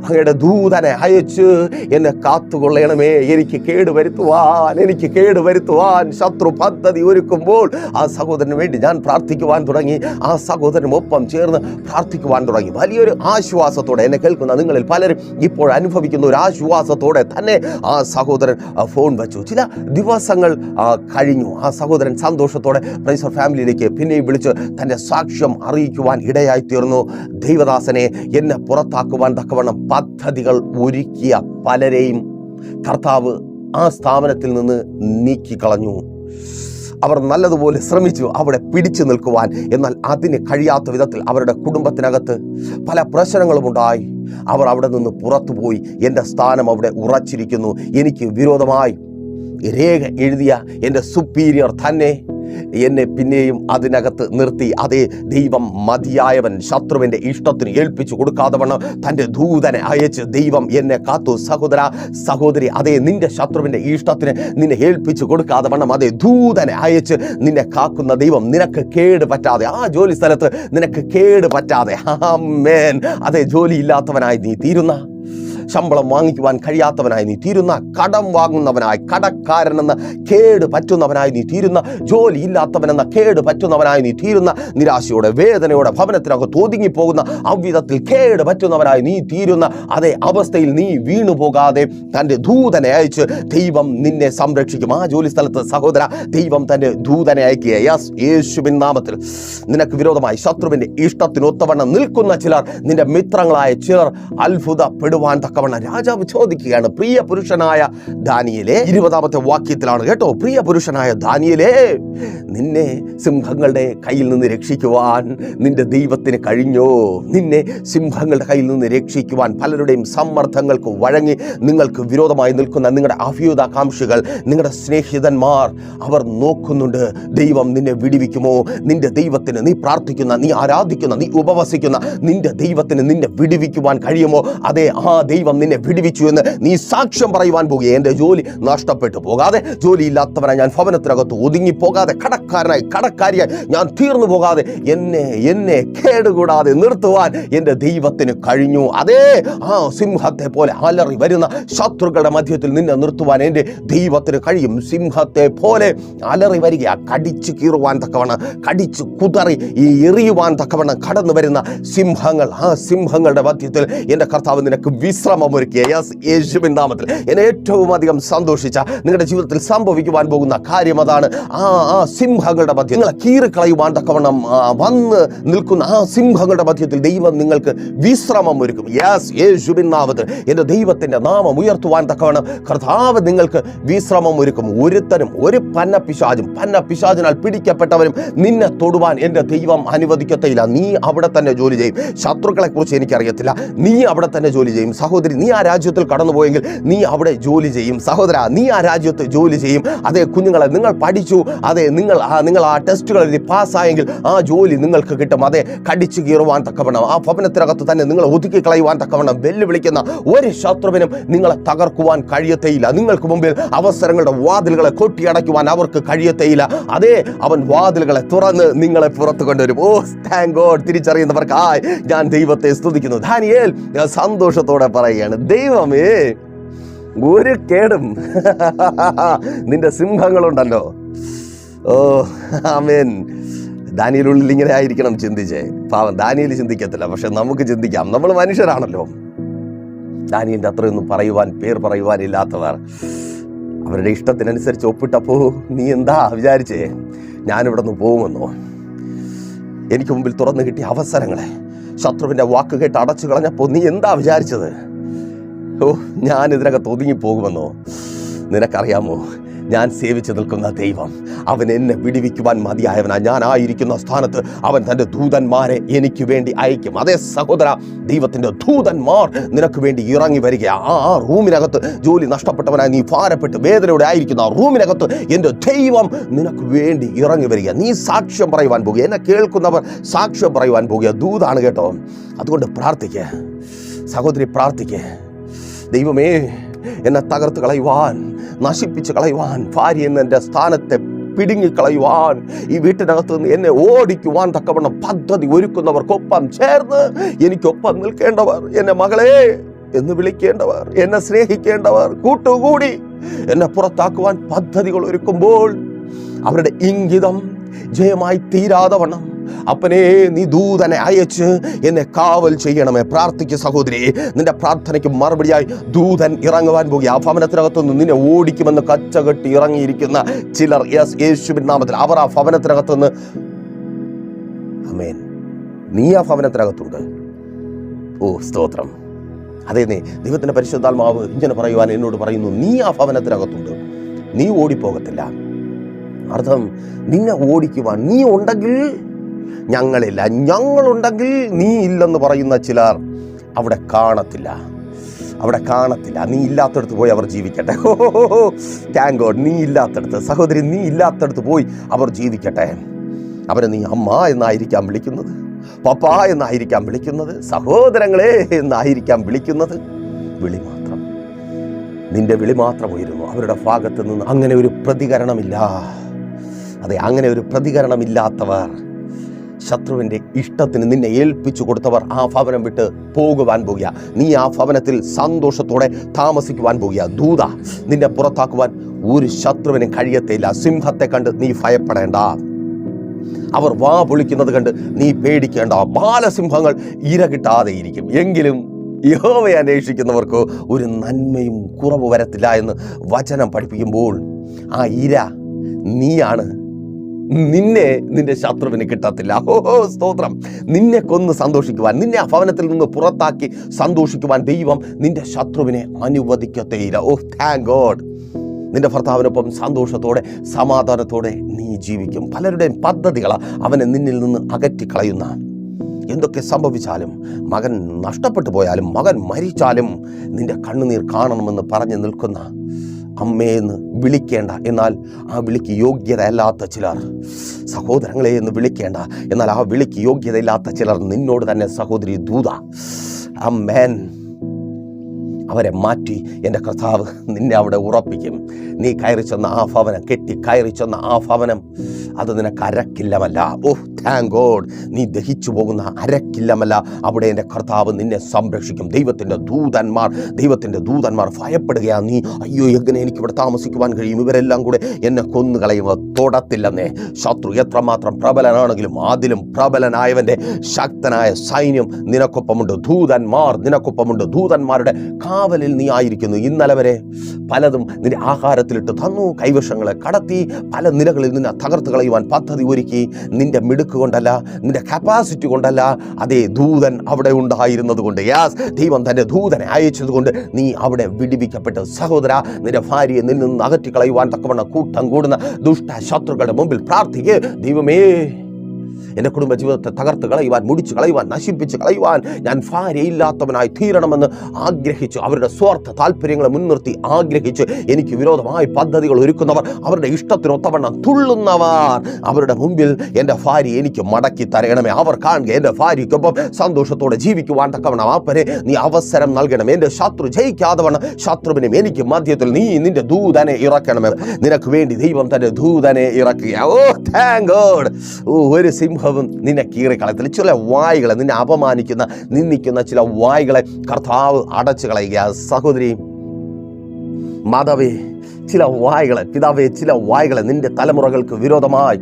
അങ്ങയുടെ ദൂതനെ അയച്ച് എന്നെ കാത്തുകൊള്ളണമേ. എനിക്ക് കേട് വരുത്തുവാൻ എനിക്ക് കേട് വരുത്തുവാൻ ശത്രു പദ്ധതി ഒരുക്കുമ്പോൾ ആ സഹോദരന് വേണ്ടി ഞാൻ പ്രാർത്ഥിക്കുവാൻ തുടങ്ങി. ആ സഹോദരനും ഒപ്പം ചേർന്ന് പ്രാർത്ഥിക്കുവാൻ തുടങ്ങി. വലിയൊരു ആശ്വാസത്തോടെ എന്നെ കേൾക്കുന്ന നിങ്ങളിൽ പലരും ഇപ്പോൾ അനുഭവിക്കുന്ന ഒരു ആശ്വാസത്തോടെ തന്നെ ആ സഹോദരൻ ഫോൺ വെച്ചു. ചില ദിവസങ്ങൾ കഴിഞ്ഞു. ആ സഹോദരൻ സന്തോഷത്തോടെ പ്രൈസർ ഫാമിലിയിലേക്ക് പിന്നെയും വിളിച്ച് തന്റെ സാക്ഷ്യം അറിയിക്കുവാൻ ഇടയായി തീർന്നു ദൈവദാസനെ എന്നെ പുറത്താക്കുവാൻ തക്കവണ്ണം പദ്ധതികൾ ഒരുക്കിയ പലരെയും കർത്താവ് ആ സ്ഥാപനത്തിൽ നിന്ന് നീക്കിക്കളഞ്ഞു. അവർ നല്ലതുപോലെ ശ്രമിച്ചു അവിടെ പിടിച്ചു നിൽക്കുവാൻ. എന്നാൽ അതിന് കഴിയാത്ത വിധത്തിൽ അവരുടെ കുടുംബത്തിനകത്ത് പല പ്രശ്നങ്ങളും ഉണ്ടായി. അവർ അവിടെ നിന്ന് പുറത്തുപോയി എന്റെ സ്ഥാനം അവിടെ ഉറച്ചിരിക്കുന്നു. എനിക്ക് വിരോധമായി രേഖ എഴുതിയ എന്റെ സുപ്പീരിയർ തന്നെ എന്നെ പിന്നെയും അതിനകത്ത് നിർത്തി. അതേ ദൈവം മതിയായവൻ ശത്രുവിന്റെ ഇഷ്ടത്തിന് ഏൽപ്പിച്ചു കൊടുക്കാതെ വണ്ണം തന്റെ ദൂതനെ അയച്ച് ദൈവം എന്നെ കാത്തു. സഹോദര സഹോദരി അതേ നിന്റെ ശത്രുവിന്റെ ഇഷ്ടത്തിന് നിന്നെ ഏൽപ്പിച്ചു കൊടുക്കാതെ വണ്ണം അതേ ദൂതനെ അയച്ച് നിന്നെ കാക്കുന്ന ദൈവം നിനക്ക് കേട് പറ്റാതെ ആ ജോലി സ്ഥലത്ത് നിനക്ക് കേട് പറ്റാതെ. അതേ ജോലി ഇല്ലാത്തവനായി നീ തീരുന്ന. ശമ്പളം വാങ്ങിക്കുവാൻ കഴിയാത്തവനായി നീ തീരുന്ന കടം വാങ്ങുന്നവനായി കടക്കാരനെന്ന കേട് പറ്റുന്നവനായി നീ തീരുന്ന ജോലി ഇല്ലാത്തവനെന്ന കേട് പറ്റുന്നവനായി നീ തീരുന്ന നിരാശയോടെ വേദനയോടെ ഭവനത്തിനകത്ത് ഒതുങ്ങിപ്പോകുന്ന അവിധത്തിൽ കേട് പറ്റുന്നവനായി നീ തീരുന്ന അതേ അവസ്ഥയിൽ നീ വീണു പോകാതെ തന്റെ ദൂതനെ അയച്ച് ദൈവം നിന്നെ സംരക്ഷിക്കും. ആ ജോലി സ്ഥലത്ത് സഹോദര ദൈവം തന്റെ ദൂതനെ അയക്കുക. യസ് യേശുവിൻ നാമത്തിൽ. നിനക്ക് വിരോധമായി ശത്രുവിന്റെ ഇഷ്ടത്തിനൊത്തവണ്ണം നിൽക്കുന്ന ചിലർ നിന്റെ മിത്രങ്ങളായ ചിലർ അത്ഭുതപ്പെടുവാൻ തക്കവണ്ണം രാജാവ് ചോദിക്കുകയാണ് പ്രിയ പുരുഷനായ ദാനിയലെ ഇരുപതാമത്തെ വാക്യത്തിലാണ് കേട്ടോ. പ്രിയ പുരുഷനായ ദാനിയലെ നിന്നെ സിംഹങ്ങളുടെ കയ്യിൽ നിന്ന് രക്ഷിക്കുവാൻ നിന്റെ ദൈവത്തിന് കഴിഞ്ഞോ? നിന്നെ സിംഹങ്ങളുടെ കയ്യിൽ നിന്ന് രക്ഷിക്കുവാൻ പലരുടെയും സമ്മർദ്ദങ്ങൾക്ക് വഴങ്ങി നിങ്ങൾക്ക് വിരോധമായി നിൽക്കുന്ന നിങ്ങളുടെ അഭ്യുതാകാംക്ഷികൾ നിങ്ങളുടെ സ്നേഹിതന്മാർ അവർ നോക്കുന്നുണ്ട് ദൈവം നിന്നെ വിടിവിക്കുമോ? നിന്റെ ദൈവത്തിന് നീ പ്രാർത്ഥിക്കുന്ന നീ ആരാധിക്കുന്ന നീ ഉപവസിക്കുന്ന നിന്റെ ദൈവത്തിന് നിന്നെ വിടിവിക്കുവാൻ കഴിയുമോ? അതെ ആ ദൈവം നിന്നെ വിടുവിച്ചു എന്ന് നീ സാക്ഷ്യം പറയുവാൻ പോകുക എന്റെ ജോലി നഷ്ടപ്പെട്ടു പോകാതെ ജോലി ഇല്ലാത്തവനായി ഞാൻ ഭവനത്തിനകത്ത് ഒതുങ്ങിപ്പോകാതെ കടക്കാരനായി കടക്കാരിയായി ഞാൻ തീർന്നു പോകാതെ എന്നെ എന്നെ കേടുകൂടാതെ നിർത്തുവാൻ എന്റെ ദൈവത്തിന് കഴിഞ്ഞു. അതേ ആ സിംഹത്തെ പോലെ അലറി വരുന്ന ശത്രുക്കളുടെ മധ്യത്തിൽ നിന്നെ നിർത്തുവാൻ എന്റെ ദൈവത്തിന് കഴിയും. സിംഹത്തെ പോലെ അലറി വരിക കടിച്ചു കീറുവാൻ തക്കവണ്ണം കടിച്ചു കുതറി ഈ എറിയുവാൻ തക്കവണ്ണം കടന്നു വരുന്ന സിംഹങ്ങൾ ആ സിംഹങ്ങളുടെ മധ്യത്തിൽ എന്റെ കർത്താവ് നിനക്ക് വിശ്രമം ഒരുക്കിയ യെസ് യേശുവിൻ നാമത്തിൽ എന്നെ ഏറ്റവും അധികം സന്തോഷിച്ച നിങ്ങളുടെ ജീവിതത്തിൽ സംഭവിക്കുവാൻ പോകുന്ന കാര്യം അതാണ്. ആ ആ സിംഹങ്ങളുടെ മധ്യം നിങ്ങളെ കീറിക്കളയുവാൻ തക്കവണ്ണം വന്ന് നിൽക്കുന്ന ആ സിംഹങ്ങളുടെ മധ്യത്തിൽ ദൈവം നിങ്ങൾക്ക് വിശ്രമം ഒരുക്കും യെസ് യേശുവിൻ നാമത്തിൽ എന്റെ ദൈവത്തിന്റെ നാമം ഉയർത്തുവാൻ തക്കവണ്ണം കർത്താവ് നിങ്ങൾക്ക് വിശ്രമം ഒരുക്കും ഒരുത്തനും ഒരു പന്ന പിശാചും പന്ന പിശാചിനാൽ പിടിക്കപ്പെട്ടവരും നിന്നെ തൊടുവാൻ എന്റെ ദൈവം അനുവദിക്കത്തില്ല നീ അവിടെ തന്നെ ജോലി ചെയ്യും. ശത്രുക്കളെക്കുറിച്ച് എനിക്കറിയത്തില്ല. നീ അവിടെ തന്നെ ജോലി ചെയ്യും. സഹോദരി നീ ആ രാജ്യത്തിൽ കടന്നുപോയെങ്കിൽ നീ അവിടെ ജോലി ചെയ്യും. സഹോദര നീ ആ രാജ്യത്ത് ജോലി ചെയ്യും. അതേ കുഞ്ഞുങ്ങളെ നിങ്ങൾ പഠിച്ചു അതെ നിങ്ങൾ ആ നിങ്ങൾ ആ ടെസ്റ്റുകൾ എഴുതി പാസ്സായെങ്കിൽ ആ ജോലി നിങ്ങൾക്ക് കിട്ടും. അതെ കടിച്ചു കീറുവാൻ തക്കവണ്ണം ആ ഭവനത്തിനകത്ത് തന്നെ നിങ്ങൾ ഒതുക്കി കളയുവാൻ തക്കവണ്ണം വെല്ലുവിളിക്കുന്ന ഒരു ശത്രുവിനും നിങ്ങളെ തകർക്കുവാൻ കഴിയത്തേയില്ല. നിങ്ങൾക്ക് മുമ്പിൽ അവസരങ്ങളുടെ വാതിലുകളെ കൊട്ടിയടയ്ക്കുവാൻ അവർക്ക് കഴിയത്തേയില്ല. അതെ അവൻ വാതിലുകളെ തുറന്ന് നിങ്ങളെ പുറത്തു കൊണ്ടുവരും. ഓ താങ്ക് ഗോഡ് തിരിച്ചറിയുന്നവർക്ക് ആ ഞാൻ ദൈവത്തെ സ്തുതിക്കുന്നു. ധാനിയേൽ സന്തോഷത്തോടെ സന്തോഷത്തോടെ പറയുകയാണ് ദൈവമേ ഒരു കേടും നിന്റെ സിംഹങ്ങളുണ്ടല്ലോ. ഓ ആമേൻ. ദാനിയിലുള്ളിൽ ഇങ്ങനെ ആയിരിക്കണം ചിന്തിച്ചേ. പാവം ദാനിയിൽ ചിന്തിക്കത്തില്ല പക്ഷെ നമുക്ക് ചിന്തിക്കാം. നമ്മൾ മനുഷ്യരാണല്ലോ. ദാനിയന്റെ അത്രയൊന്നും പറയുവാൻ പേർ പറയുവാൻ ഇല്ലാത്തവർ. അവരുടെ ഇഷ്ടത്തിനനുസരിച്ച് ഒപ്പിട്ടപ്പോ നീ എന്താ വിചാരിച്ചേ? ഞാനിവിടെ നിന്ന് പോകുമെന്നോ? എനിക്ക് മുമ്പിൽ തുറന്നു കിട്ടിയ അവസരങ്ങളെ ശത്രുവിന്റെ വാക്ക് കേട്ട് അടച്ചു കളഞ്ഞപ്പോൾ നീ എന്താ വിചാരിച്ചത്? ഓ ഞാൻ ഇതിനകത്ത് ഒതുങ്ങി പോകുമെന്നോ നിനക്കറിയാമോ? ഞാൻ സേവിച്ചു നിൽക്കുന്ന ദൈവം അവൻ എന്നെ വിടിവിക്കുവാൻ മതിയായവനാ. ഞാൻ ആയിരിക്കുന്ന സ്ഥാനത്ത് അവൻ തന്റെ ദൂതന്മാരെ എനിക്ക് വേണ്ടി അയക്കും. അതേ സഹോദര ദൈവത്തിന്റെ ദൂതന്മാർ നിനക്ക് വേണ്ടി ഇറങ്ങി വരിക ആ ആ റൂമിനകത്ത് ജോലി നഷ്ടപ്പെട്ടവനായി നീ ഭാരപ്പെട്ട് വേദനയോടെ ആയിരിക്കുന്ന ആ റൂമിനകത്ത് എന്റെ ദൈവം നിനക്ക് വേണ്ടി ഇറങ്ങി വരിക നീ സാക്ഷ്യം പറയുവാൻ പോകുക. എന്നെ കേൾക്കുന്നവർ സാക്ഷ്യം പറയുവാൻ പോകുക. ദൂതാണ് കേട്ടോ. അതുകൊണ്ട് പ്രാർത്ഥിക്കുക സഹോദരി പ്രാർത്ഥിക്കുക ദൈവമേ എന്നെ തകർത്ത് കളയുവാൻ നശിപ്പിച്ച് കളയുവാൻ ഭാര്യ എന്ന എന്റെ സ്ഥാനത്തെ പിടുങ്ങിക്കളയുവാൻ ഈ വീട്ടിനകത്ത് നിന്ന് എന്നെ ഓടിക്കുവാൻ തക്കവണ്ണം പദ്ധതി ഒരുക്കുന്നവർക്കൊപ്പം ചേർന്ന് എനിക്കൊപ്പം നിൽക്കേണ്ടവർ എന്നെ മകളെ എന്ന് വിളിക്കേണ്ടവർ എന്നെ സ്നേഹിക്കേണ്ടവർ കൂട്ടുകൂടി എന്നെ പുറത്താക്കുവാൻ പദ്ധതികൾ ഒരുക്കുമ്പോൾ അവരുടെ ഇംഗിതം ജയമായി തീരാതെ വണ്ണം അപ്പനെ നീ ദൂതനെ അയച്ച് എന്നെ കാവൽ ചെയ്യണമേ. പ്രാർത്ഥിക്ക സഹോദരി. നിന്റെ പ്രാർത്ഥനയ്ക്ക് മറുപടിയായി ദൂതൻ ഇറങ്ങുവാൻ പോകുക. ആ ഭവനത്തിനകത്തുനിന്ന് നിന്നെ ഓടിക്കുമെന്ന് കച്ചകെട്ടി ഇറങ്ങിയിരിക്കുന്ന ചിലർ യെസ് യേശുവിൻ നാമത്തിൽ. അവർ ആ ഭവനത്തിനകത്തുനിന്ന് അമേൻ. നീ ആ ഭവനത്തിനകത്തുണ്ട്. ഓ സ്തോത്രം. അതേ നീ ദൈവത്തിന്റെ പരിശുദ്ധാത്മാവ് ഇങ്ങനെ പറയുവാൻ എന്നോട് പറയുന്നു. നീ ആ ഭവനത്തിനകത്തുണ്ട്. നീ ഓടിപ്പോകത്തില്ല. അർത്ഥം നിന്നെ ഓടിക്കുവാൻ നീ ഉണ്ടെങ്കിൽ ഞങ്ങളില്ല. ഞങ്ങളുണ്ടെങ്കിൽ നീ ഇല്ലെന്ന് പറയുന്ന ചിലർ അവിടെ കാണത്തില്ല. അവിടെ കാണത്തില്ല. നീ ഇല്ലാത്തടത്ത് പോയി അവർ ജീവിക്കട്ടെ. താങ്ക് ഗോഡ് നീ ഇല്ലാത്തടത്ത്. സഹോദരി നീ ഇല്ലാത്തടത്ത് പോയി അവർ ജീവിക്കട്ടെ. അവരെ നീ അമ്മ എന്നായിരിക്കാം വിളിക്കുന്നത്. പപ്പ എന്നായിരിക്കാം വിളിക്കുന്നത്. സഹോദരങ്ങളെ എന്നായിരിക്കാം വിളിക്കുന്നത്. വിളി മാത്രം. നിന്റെ വിളി മാത്രം ഉയരുന്നു. അവരുടെ ഭാഗത്ത് നിന്ന് അങ്ങനെ ഒരു പ്രതികരണമില്ല. അതെ അങ്ങനെ ഒരു പ്രതികരണമില്ലാത്തവർ ശത്രുവിന്റെ ഇഷ്ടത്തിന് നിന്നെ ഏൽപ്പിച്ചു കൊടുത്തവർ ആ ഭവനം വിട്ട് പോകുവാൻ പോകുക. നീ ആ ഭവനത്തിൽ സന്തോഷത്തോടെ താമസിക്കുവാൻ പോകുക. ദൂത നിന്നെ പുറത്താക്കുവാൻ ഒരു ശത്രുവിനും കഴിയത്തില്ല. സിംഹത്തെ കണ്ട് നീ ഭയപ്പെടേണ്ട. അവർ വാ പൊളിക്കുന്നത് കണ്ട് നീ പേടിക്കേണ്ട. ബാലസിംഹങ്ങൾ ഇര കിട്ടാതെ ഇരിക്കും. എങ്കിലും യഹോവയെ അന്വേഷിക്കുന്നവർക്ക് ഒരു നന്മയും കുറവ് വരത്തില്ല എന്ന് വചനം പഠിപ്പിക്കുമ്പോൾ ആ ഇര നീയാണ് നിന്നെ നിന്റെ ശത്രുവിന് കിട്ടത്തില്ല. ഓഹോ സ്തോത്രം. നിന്നെ കൊന്ന് സന്തോഷിക്കുവാൻ നിന്നെ ആ ഭവനത്തിൽ നിന്ന് പുറത്താക്കി സന്തോഷിക്കുവാൻ ദൈവം നിന്റെ ശത്രുവിനെ അനുവദിക്കത്തേയില്ല. ഓ താങ്ക് ഗോഡ് നിന്റെ ഭർത്താവിനൊപ്പം സന്തോഷത്തോടെ സമാധാനത്തോടെ നീ ജീവിക്കും. പലരുടെയും പദ്ധതികൾ അവനെ നിന്നിൽ നിന്ന് അകറ്റിക്കളയുന്ന. എന്തൊക്കെ സംഭവിച്ചാലും മകൻ നഷ്ടപ്പെട്ടു പോയാലും മകൻ മരിച്ചാലും നിന്റെ കണ്ണുനീർ കാണണമെന്ന് പറഞ്ഞു നിൽക്കുന്ന അമ്മയെന്ന് വിളിക്കേണ്ട. എന്നാൽ ആ വിളിക്ക് യോഗ്യതയല്ലാത്ത ചിലർ. സഹോദരങ്ങളെ എന്ന് വിളിക്കേണ്ട. എന്നാൽ ആ വിളിക്ക് യോഗ്യതയില്ലാത്ത ചിലർ നിന്നോട് തന്നെ സഹോദരി ദൂത. അമ്മേൻ. അവരെ മാറ്റി എന്റെ കർത്താവ് നിന്നെ അവിടെ ഉറപ്പിക്കും. നീ കയറി ചെന്ന ആ ഭവനം കെട്ടി കയറി ചെന്ന ആ ഭവനം അത് നിനക്ക് അരക്കില്ലമല്ല. ഓ താങ്ക് ഗോഡ് നീ ദഹിച്ചു പോകുന്ന അരക്കില്ലമല്ല. അവിടെ എന്റെ കർത്താവ് നിന്നെ സംരക്ഷിക്കും. ദൈവത്തിന്റെ ദൂതന്മാർ ദൈവത്തിന്റെ ദൂതന്മാർ ഭയപ്പെടുകയാണ്. നീ അയ്യോ എങ്ങനെ എനിക്ക് ഇവിടെ താമസിക്കുവാൻ കഴിയും? ഇവരെല്ലാം കൂടെ എന്നെ കൊന്നുകളയുമ്പോൾ തൊടത്തില്ലെന്നേ. ശത്രു എത്രമാത്രം പ്രബലനാണെങ്കിലും അതിലും പ്രബലനായവന്റെ ശക്തനായ സൈന്യം നിനക്കൊപ്പമുണ്ട്. ദൂതന്മാർ നിനക്കൊപ്പമുണ്ട്. ദൂതന്മാരുടെ കാവലിൽ നീ ആയിരിക്കുന്നു. ഇന്നലെ വരെ പലതും നിന്റെ ആഹാരത്തിലിട്ട് തന്നു കൈവശങ്ങളെ കടത്തി പല നിലകളിൽ നിന്നെ തകർത്ത് കളയുവാൻ പദ്ധതി ഒരുക്കി. നിന്റെ മിടുക്ക് കൊണ്ടല്ല നിന്റെ കപ്പാസിറ്റി കൊണ്ടല്ല അതേ ദൂതൻ അവിടെ ഉണ്ടായിരുന്നത് കൊണ്ട് യാസ് ദൈവം തന്റെ ദൂതനെ അയച്ചത് കൊണ്ട് നീ അവിടെ വിടിവിക്കപ്പെട്ട. സഹോദര നിന്റെ ഭാര്യയെ നിന്നിൽ നിന്ന് അകറ്റി കളയുവാൻ തക്കവണ്ണം കൂട്ടം കൂടുന്ന ദുഷ്ട ശത്രുക്കളുടെ മുമ്പിൽ പ്രാർത്ഥിക്കുക ദൈവമേ എന്റെ കുടുംബ ജീവിതത്തെ തകർത്ത് കളയുവാൻ മുടിച്ച് കളയുവാൻ നശിപ്പിച്ച് കളയുവാൻ ഞാൻ ഭാര്യയില്ലാത്തവനായി തീരണമെന്ന് ആഗ്രഹിച്ചു. അവരുടെ സ്വാർത്ഥ താല്പര്യങ്ങളെ മുൻനിർത്തി ആഗ്രഹിച്ച്. എനിക്ക് വിരോധമായി പദ്ധതികൾ ഒരുക്കുന്നവർ അവരുടെ ഇഷ്ടത്തിനൊത്തവണ്ണം തുള്ളുന്നവർ അവരുടെ മുമ്പിൽ എന്റെ ഭാര്യ എനിക്ക് മടക്കി തരയണമേ അവർ കാണുക എന്റെ ഭാര്യയ്ക്കൊപ്പം സന്തോഷത്തോടെ ജീവിക്കുവാൻ തക്കവണ്ണം. ആപ്പനെ നീ അവസരം നൽകണം എന്റെ ശത്രു ജയിക്കാതെ വണ്ണം ശത്രുവിനും എനിക്ക് മധ്യത്തിൽ നീ നിന്റെ ദൂതനെ ഇറക്കണമേ. നിനക്ക് വേണ്ടി ദൈവം തന്റെ ദൂതനെ ഇറക്കുക ഓ താങ്ക് ഗോഡ് ഓ ഒരു സിംഹവും നിന്നെ കീറിക്കളയത്തില്ല. ചില വായികളെ നിന്നെ അപമാനിക്കുന്ന നിന്ദിക്കുന്ന ചില വായികളെ കർത്താവ് അടച്ചു കളയുക സഹോദരി മാതാവേ ചില വായികളെ പിതാവേ ചില വായികളെ നിന്റെ തലമുറകൾക്ക് വിരോധമായി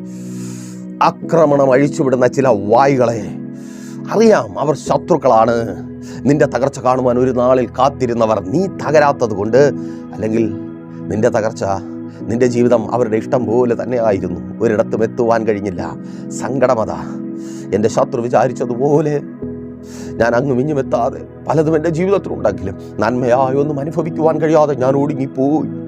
ആക്രമണം അഴിച്ചുവിടുന്ന ചില വായികളെ അറിയാം അവർ ശത്രുക്കളാണ്. നിന്റെ തകർച്ച കാണുവാൻ ഒരു നാളിൽ കാത്തിരുന്നവർ നീ തകരാത്തത് കൊണ്ട് അല്ലെങ്കിൽ നിന്റെ തകർച്ച നിന്റെ ജീവിതം അവരുടെ ഇഷ്ടം പോലെ തന്നെ ആയിരുന്നു. ഒരിടത്തും എത്തുവാൻ കഴിഞ്ഞില്ല. സങ്കടമത. എന്റെ ശത്രു വിചാരിച്ചതുപോലെ ഞാൻ അങ്ങും ഇഞ്ഞും എത്താതെ പലതും എന്റെ ജീവിതത്തിലുണ്ടെങ്കിലും നന്മയായൊന്നും അനുഭവിക്കുവാൻ കഴിയാതെ ഞാൻ ഒടുങ്ങിപ്പോയി.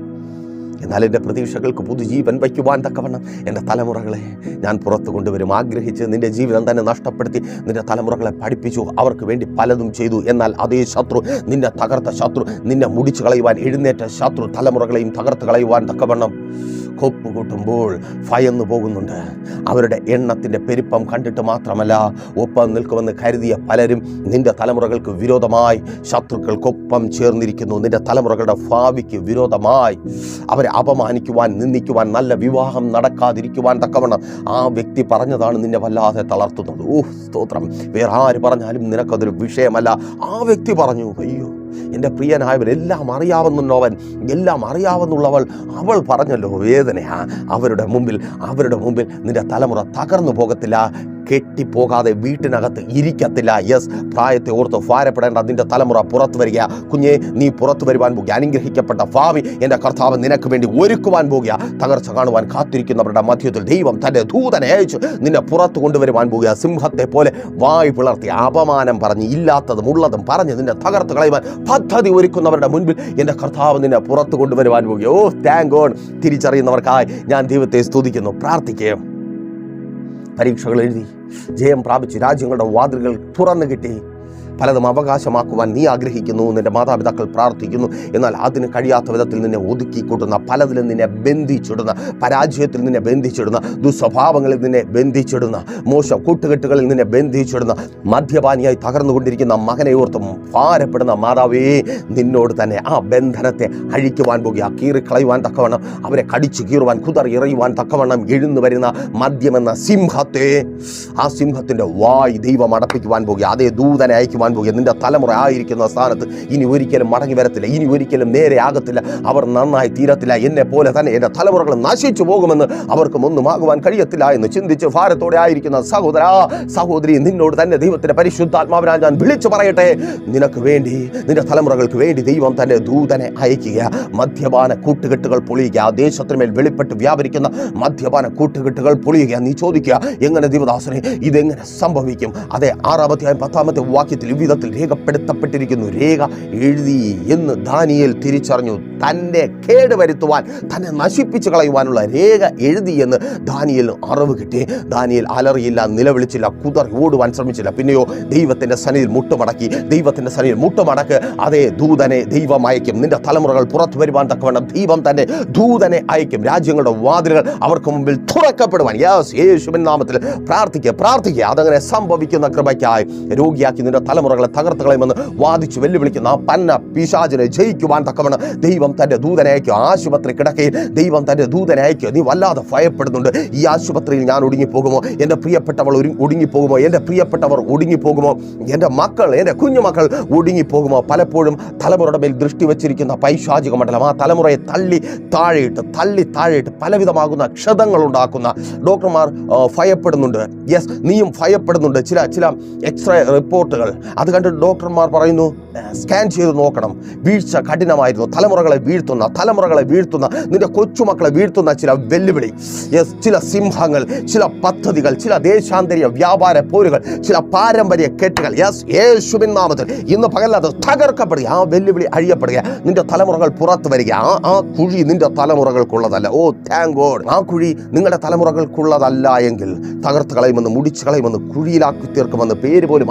എന്നാൽ എന്റെ പ്രതീക്ഷകൾക്ക് പുതുജീവൻ വയ്ക്കുവാൻ തക്കവണ്ണം എന്റെ തലമുറകളെ ഞാൻ പുറത്തു കൊണ്ടുവരും. ആഗ്രഹിച്ച് നിന്റെ ജീവിതം തന്നെ നഷ്ടപ്പെടുത്തി നിന്റെ തലമുറകളെ പഠിപ്പിച്ചു. അവർക്ക് വേണ്ടി പലതും ചെയ്തു. എന്നാൽ അതേ ശത്രു നിന്നെ തകർത്ത ശത്രു നിന്നെ മുടിച്ചു കളയുവാൻ എഴുന്നേറ്റ ശത്രു തലമുറകളെയും തകർത്ത് കളയുവാൻ തക്കവണ്ണം കൊപ്പ് കൂട്ടുമ്പോൾ ഭയന്നു പോകുന്നുണ്ട്. അവരുടെ എണ്ണത്തിന്റെ പെരുപ്പം കണ്ടിട്ട് മാത്രമല്ല ഒപ്പം നിൽക്കുമെന്ന് കരുതിയ പലരും നിന്റെ തലമുറകൾക്ക് വിരോധമായി ശത്രുക്കൾക്കൊപ്പം ചേർന്നിരിക്കുന്നു. നിന്റെ തലമുറകളുടെ ഭാവിക്ക് വിരോധമായി അവരെ അപമാനിക്കുവാൻ നിന്ദിക്കുവാൻ നല്ല വിവാഹം നടക്കാതിരിക്കുവാൻ തക്കവണ്ണം ആ വ്യക്തി പറഞ്ഞതാണ് നിന്നെ വല്ലാതെ തളർത്തുന്നത്. ഓ സ്തോത്രം. വേറെ ആര് പറഞ്ഞാലും നിനക്കതൊരു വിഷയമല്ല. ആ വ്യക്തി പറഞ്ഞു അയ്യോ എന്റെ പ്രിയനായവൻ എല്ലാം അറിയാവുന്നവൻ എല്ലാം അറിയാവുന്നുള്ളവൾ അവൾ പറഞ്ഞല്ലോ വേദനയാ അവരുടെ മുമ്പിൽ അവരുടെ മുമ്പിൽ നിന്റെ തലമുറ തകർന്നു പോകത്തില്ല. കെട്ടിപ്പോകാതെ വീട്ടിനകത്ത് ഇരിക്കത്തില്ല. യെസ് പ്രായത്തെ ഓർത്ത് ഭാരപ്പെടേണ്ട നിന്റെ തലമുറ പുറത്തു വരിക. കുഞ്ഞെ നീ പുറത്തു വരുവാൻ പോകുക. അനുഗ്രഹിക്കപ്പെട്ട ഭാവി എന്റെ കർത്താവ് നിനക്ക് വേണ്ടി ഒരുക്കുവാൻ പോകുക. തകർച്ച കാണുവാൻ കാത്തിരിക്കുന്നവരുടെ മധ്യത്തിൽ ദൈവം തന്റെ ദൂതനെ അയച്ചു. നിന്നെ പുറത്തു കൊണ്ടുവരുവാൻ പോകുക. സിംഹത്തെ പോലെ വായ് പിളർത്തി അപമാനം പറഞ്ഞ് ഇല്ലാത്തതും ഉള്ളതും പറഞ്ഞ് നിന്നെ തകർത്ത് കളയുവാൻ പദ്ധതി ഒരുക്കുന്നവരുടെ മുൻപിൽ എന്റെ കർത്താവ് നിന്നെ പുറത്തു കൊണ്ടുവരുവാൻ പോകുക. ഓ താങ്ക് ഗോഡ് തിരിച്ചറിയുന്നവർക്കായി ഞാൻ ദൈവത്തെ സ്തുതിക്കുന്നു. പ്രാർത്ഥിക്കുകയും പരീക്ഷകൾ എഴുതി ജയം പ്രാപിച്ച് രാജ്യങ്ങളുടെ വാതിലുകൾ തുറന്നു കിട്ടി. പലതും അവകാശമാക്കുവാൻ നീ ആഗ്രഹിക്കുന്നു നിന്റെ മാതാപിതാക്കൾ പ്രാർത്ഥിക്കുന്നു. എന്നാൽ അതിന് കഴിയാത്ത വിധത്തിൽ നിന്നെ ഒതുക്കിക്കൂട്ടുന്ന പലതിലും നിന്നെ ബന്ധിച്ചിടുന്ന പരാജയത്തിൽ നിന്നെ ബന്ധിച്ചിടുന്ന ദുസ്വഭാവങ്ങളിൽ നിന്നെ ബന്ധിച്ചിടുന്ന മോശം കൂട്ടുകെട്ടുകളിൽ നിന്നെ ബന്ധിച്ചിടുന്ന മദ്യപാനിയായി തകർന്നുകൊണ്ടിരിക്കുന്ന മകനെ ഓർത്തും ഭാരപ്പെടുന്ന മാതാവേ നിന്നോട് തന്നെ ആ ബന്ധനത്തെ അഴിക്കുവാൻ പോകുക. കീറിക്കളയുവാൻ തക്കവണ്ണം അവരെ കടിച്ചു കീറുവാൻ കുതറി എറിയുവാൻ തക്കവണ്ണം എഴുന്നു വരുന്ന മദ്യമെന്ന സിംഹത്തെ ആ സിംഹത്തിന്റെ വായ് ദൈവം അടപ്പിക്കുവാൻ പോകുക. അതേ ദൂതനെ അയക്കുവാൻ പോകുക നിന്റെ തലമുറ ആയിരിക്കുന്ന സ്ഥാനത്ത് ഇനി ഒരിക്കലും മടങ്ങി വരത്തില്ല. ഇനി ഒരിക്കലും നേരെ ആകത്തില്ല. അവർ നന്നായി തീരത്തില്ല. എന്നെ പോലെ തന്നെ എന്റെ തലമുറകൾ നശിച്ചു പോകുമെന്ന് അവർക്കും ഒന്നും ആകുവാൻ കഴിയത്തില്ല എന്ന് ചിന്തിച്ച് ഭാരത്തോടെ ആയിരിക്കുന്ന സഹോദര സഹോദരി നിന്നോട് തന്നെ ദൈവത്തിന്റെ പരിശുദ്ധാത്മാവിനാൽ ഞാൻ വിളിച്ചു പറയട്ടെ. നിനക്ക് വേണ്ടി നിന്റെ തലമുറകൾക്ക് വേണ്ടി ദൈവം തന്നെ ദൂതനെ അയക്കുക മദ്യപാന കൂട്ടുകെട്ടുകൾ പൊളിയുക. ആ ദേശത്തിന്മേൽ വെളിപ്പെട്ട് വ്യാപരിക്കുന്ന മദ്യപാന കൂട്ടുകെട്ടുകൾ പൊളിയുക. നീ ചോദിക്കുക എങ്ങനെ ദൈവദാസനെ ഇതെങ്ങനെ സംഭവിക്കും? അതെ ആറാമത്തെ പത്താമത്തെ വാക്യത്തിൽ വിധത്തിൽ രേഖപ്പെടുത്തപ്പെട്ടിരിക്കുന്നു. രേഖ എഴുതി എന്ന് ദാനിയേൽ തിരിച്ചറിഞ്ഞു. തന്റെ കേട് വരുത്തുവാൻ തന്നെ നശിപ്പിച്ചു കളയുവാനുള്ള രേഖ എഴുതി എന്ന് ദാനിയലിന് അറിവ് കിട്ടി. ദാനിയൽ അലറിയില്ല നിലവിളിച്ചില്ല കുതറി ഓടുവാൻ ശ്രമിച്ചില്ല. പിന്നെയോ ദൈവത്തിന്റെ സന്നിധിയിൽ മുട്ടുമടക്കി ദൈവത്തിന്റെ സന്നിധിയിൽ മുട്ടുമടക്ക്. അതേ ദൂതനെ ദൈവം അയക്കും നിന്റെ തലമുറകൾ പുറത്തു വരുവാൻ തക്കവണ്ണം ദൈവം തന്നെ ദൂതനെ അയക്കും രാജ്യങ്ങളുടെ വാതിലുകൾ അവർക്ക് മുമ്പിൽ തുറക്കപ്പെടുവാൻ. യാസ് യേശുവിൻ നാമത്തിൽ പ്രാർത്ഥിക്കുക പ്രാർത്ഥിക്കുക. അതങ്ങനെ സംഭവിക്കുന്ന കൃപയ്ക്കായി രോഗിയാക്കി നിന്റെ തലമുറകളെ തകർത്ത് കളയുമെന്ന് വാദിച്ച് വെല്ലുവിളിക്കുന്ന ആ പന്ന പിശാചിനെ ജയിക്കുവാൻ തക്കവണ്ണം ദൈവം തന്റെ അയക്കും ആശുപത്രി കിടക്കയിൽ ദൈവം തന്റെ അയക്കും നീ വല്ലാതെ ഭയപ്പെടുന്നുണ്ട്. ഈ ആശുപത്രിയിൽ ഞാൻ ഒടുങ്ങിപ്പോകുമോ? എന്റെ പ്രിയപ്പെട്ടവൾ ഒരു ഒടുങ്ങിപ്പോകുമോ? എന്റെ പ്രിയപ്പെട്ടവർ ഒടുങ്ങിപ്പോകുമോ? എന്റെ മക്കൾ എന്റെ കുഞ്ഞുമക്കൾ ഒടുങ്ങിപ്പോകുമോ? പലപ്പോഴും തലമുറയുടെ മേൽ ദൃഷ്ടി വെച്ചിരിക്കുന്ന പൈശാചിക മണ്ഡലം ആ തലമുറയെ തള്ളി താഴെയിട്ട് തള്ളി താഴെയിട്ട് പലവിധമാകുന്ന ക്ഷതങ്ങൾ ഉണ്ടാക്കുന്ന ഡോക്ടർമാർ ഭയപ്പെടുന്നുണ്ട്. യെസ് നീയും ഭയപ്പെടുന്നുണ്ട്. ചില ചില എക്സ്റേ റിപ്പോർട്ടുകൾ അത് കണ്ടിട്ട് ഡോക്ടർമാർ പറയുന്നു സ്കാൻ ചെയ്ത് നോക്കണം. വീഴ്ച കഠിനമായിരുന്നു. തലമുറകളെ വീഴ്ത്തുന്ന തലമുറകളെ വീഴ്ത്തുന്ന നിന്റെ കൊച്ചുമക്കളെ വീഴ്ത്തുന്ന ചില വെല്ലുവിളി. യെസ് ചില സിംഹങ്ങൾ ചില പദ്ധതികൾ ചില ദേശാന്തരീയ വ്യാപാര പോരുകൾ ചില പാരമ്പര്യ കെട്ടുകൾ. യെസ് യേശുവിൻ നാമത്തിൽ ഇന്ന് പകലത് തകർക്കപ്പെടുക. ആ വെല്ലുവിളി അഴിയപ്പെടുക. നിന്റെ തലമുറകൾ പുറത്തു വരിക. ആ ആ കുഴി നിന്റെ തലമുറകൾക്കുള്ളതല്ല. ഓ താങ്ക് ഗോഡ് ആ കുഴി നിങ്ങളുടെ തലമുറകൾക്കുള്ളതല്ല എങ്കിൽ തകർത്ത് കളയുമെന്ന് മുടിച്ചു കളയുമെന്ന് കുഴിയിലാക്കി തീർക്കുമെന്ന് പേര് പോലും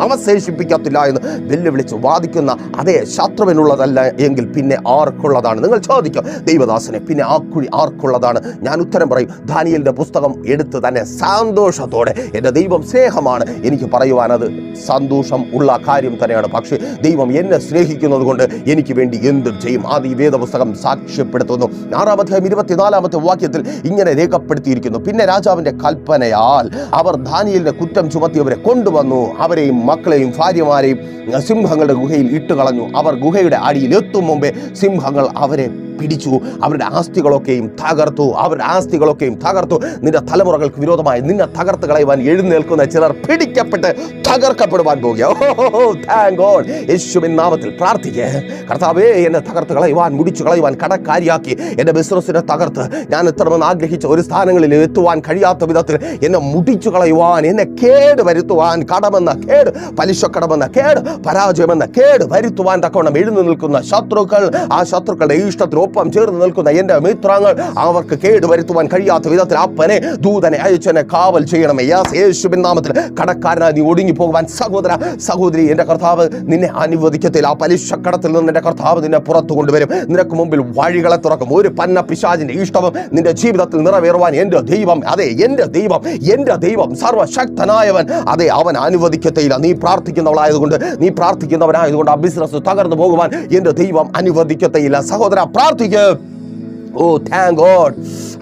അവശേഷിപ്പിക്കത്തില്ല എന്ന് വെല്ലുവിളിച്ച് വാദിക്കുന്ന അതേ ശത്രുവിനുള്ളതല്ല എങ്കിൽ പിന്നെ ആർക്കുള്ളതാണ്? നിങ്ങൾ ചോദിക്കും. ദൈവദാസനെ പിന്നെ ആ കുഴി ആർക്കുള്ളതാണ്? ഞാൻ ഉത്തരം പറയും ധാനിയലിന്റെ പുസ്തകം എടുത്ത് തന്നെ സന്തോഷത്തോടെ എന്റെ ദൈവം സ്നേഹമാണ്. എനിക്ക് പറയുവാനത് സന്തോഷം ഉള്ള കാര്യം തന്നെയാണ്. പക്ഷേ ദൈവം എന്നെ സ്നേഹിക്കുന്നത് കൊണ്ട് എനിക്ക് വേണ്ടി എന്തും ചെയ്യും. ആ ഈ വേദപുസ്തകം സാക്ഷ്യപ്പെടുത്തുന്നു. ആറാമത്തെ ഇരുപത്തിനാലാമത്തെ വാക്യത്തിൽ ഇങ്ങനെ രേഖപ്പെടുത്തിയിരിക്കുന്നു. പിന്നെ രാജാവിന്റെ കൽപ്പനയാൽ അവർ ധാനിയലിന്റെ കുറ്റം ചുമത്തിയവരെ കൊണ്ടുവന്നു. അവരെയും മക്കളെയും ഭാര്യമാരെയും സിംഹങ്ങളുടെ ഗുഹയിൽ ഇട്ടുകളഞ്ഞു അവർ ഗുഹയുടെ അടിയിൽ എത്തും മുമ്പേ സിംഹങ്ങൾ അവരെ പിടിച്ചു. അവരുടെ ആസ്തികളൊക്കെയും തകർത്തു. അവരുടെ ആസ്തികളൊക്കെയും തകർത്തു. നിന്റെ തലമുറകൾക്ക് വിരോധമായി നിന്നെ തകർത്ത് കളയുവാൻ എഴുന്നേൽക്കുന്ന ചിലർ പിടിക്കപ്പെട്ട് തകർക്കപ്പെടുവാൻ പോകുക. യേശുവിൻ നാമത്തിൽ പ്രാർത്ഥിക്കേ. കർത്താവേ എന്നെ തകർത്ത് കളയുവാൻ മുടിച്ചു കളയുവാൻ കടക്കാരിയാക്കി. എന്റെ ബിസിനസ്സിനെ തകർത്ത്. ഞാൻ എത്തണമെന്ന് ആഗ്രഹിച്ച ഒരു സ്ഥാനങ്ങളിൽ എത്തുവാൻ കഴിയാത്ത വിധത്തിൽ എന്നെ മുടിച്ചു കളയുവാൻ എന്നെ കേട് വരുത്തുവാൻ കടമെന്ന കേട് പലിശക്കടമെന്ന കേട് പരാജയമെന്ന കേട് വരുത്തുവാൻ തക്കവണ്ണം എഴുന്നു നിൽക്കുന്ന ശത്രുക്കൾ ആ ശത്രുക്കളുടെ ഇഷ്ടത്തിനൊപ്പം ചേർന്ന് നിൽക്കുന്ന എന്റെ മിത്രങ്ങൾ അവർക്ക് കേട് വരുത്തുവാൻ കഴിയാത്ത വിധത്തിൽ അപ്പനെ ദൂതനെ അയച്ചനെ കാവൽ ചെയ്യണമേ. യാസ് യേശുവിൻ നാമത്തിൽ കടക്കാരനായി നീ ഒടുങ്ങി പോകുവാൻ സഹോദര സഹോദരി എന്റെ കർത്താവ് നിന്നെ അനുവദിക്കത്തില്ല ആ പലിശക്കടത്തിൽ നിന്ന് എന്റെ കർത്താവ് നിന്നെ പുറത്തു കൊണ്ടുവരും. നിനക്ക് മുമ്പിൽ വഴികളെ തുറക്കും. ഒരു പന്ന പിശാജിന്റെ ഇഷ്ടവും നിന്റെ ജീവിതത്തിൽ നിറവേറുവാൻ എന്റെ ദൈവം അതെ എന്റെ ദൈവം എന്റെ ദൈവം സർവശക്തനായവൻ. അതെ അവൻ അനുവദിക്കത്തില്ല നീ പ്രാർത്ഥിക്കുന്നവളായതുകൊണ്ട് നീ പ്രാർത്ഥിക്കുന്നവനായതുകൊണ്ട് ആ ബിസിനസ് തകർന്നു പോകുവാൻ എന്റെ ദൈവം അനുവദിക്കത്തേയില്ല. സഹോദര പ്രാർത്ഥിക്കുക ഓ താങ്ക് ഗോഡ്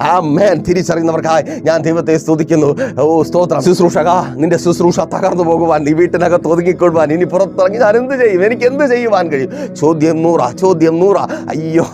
ആ മേൻ തിരിച്ചറിയുന്നവർക്കായി ഞാൻ ദൈവത്തെ സ്തുതിക്കുന്നു. ഓ സ്തോത്രം. ശുശ്രൂഷക നിന്റെ ശുശ്രൂഷ തകർന്നു പോകുവാൻ നീ വീട്ടിനകത്ത് ഒതുങ്ങിക്കൊള്ളുവാൻ ഇനി പുറത്തിറങ്ങി ഞാൻ എന്ത് ചെയ്യും? എനിക്ക് എന്ത് ചെയ്യുവാൻ കഴിയും? ചോദ്യം നൂറ ചോദ്യം നൂറ. അയ്യോ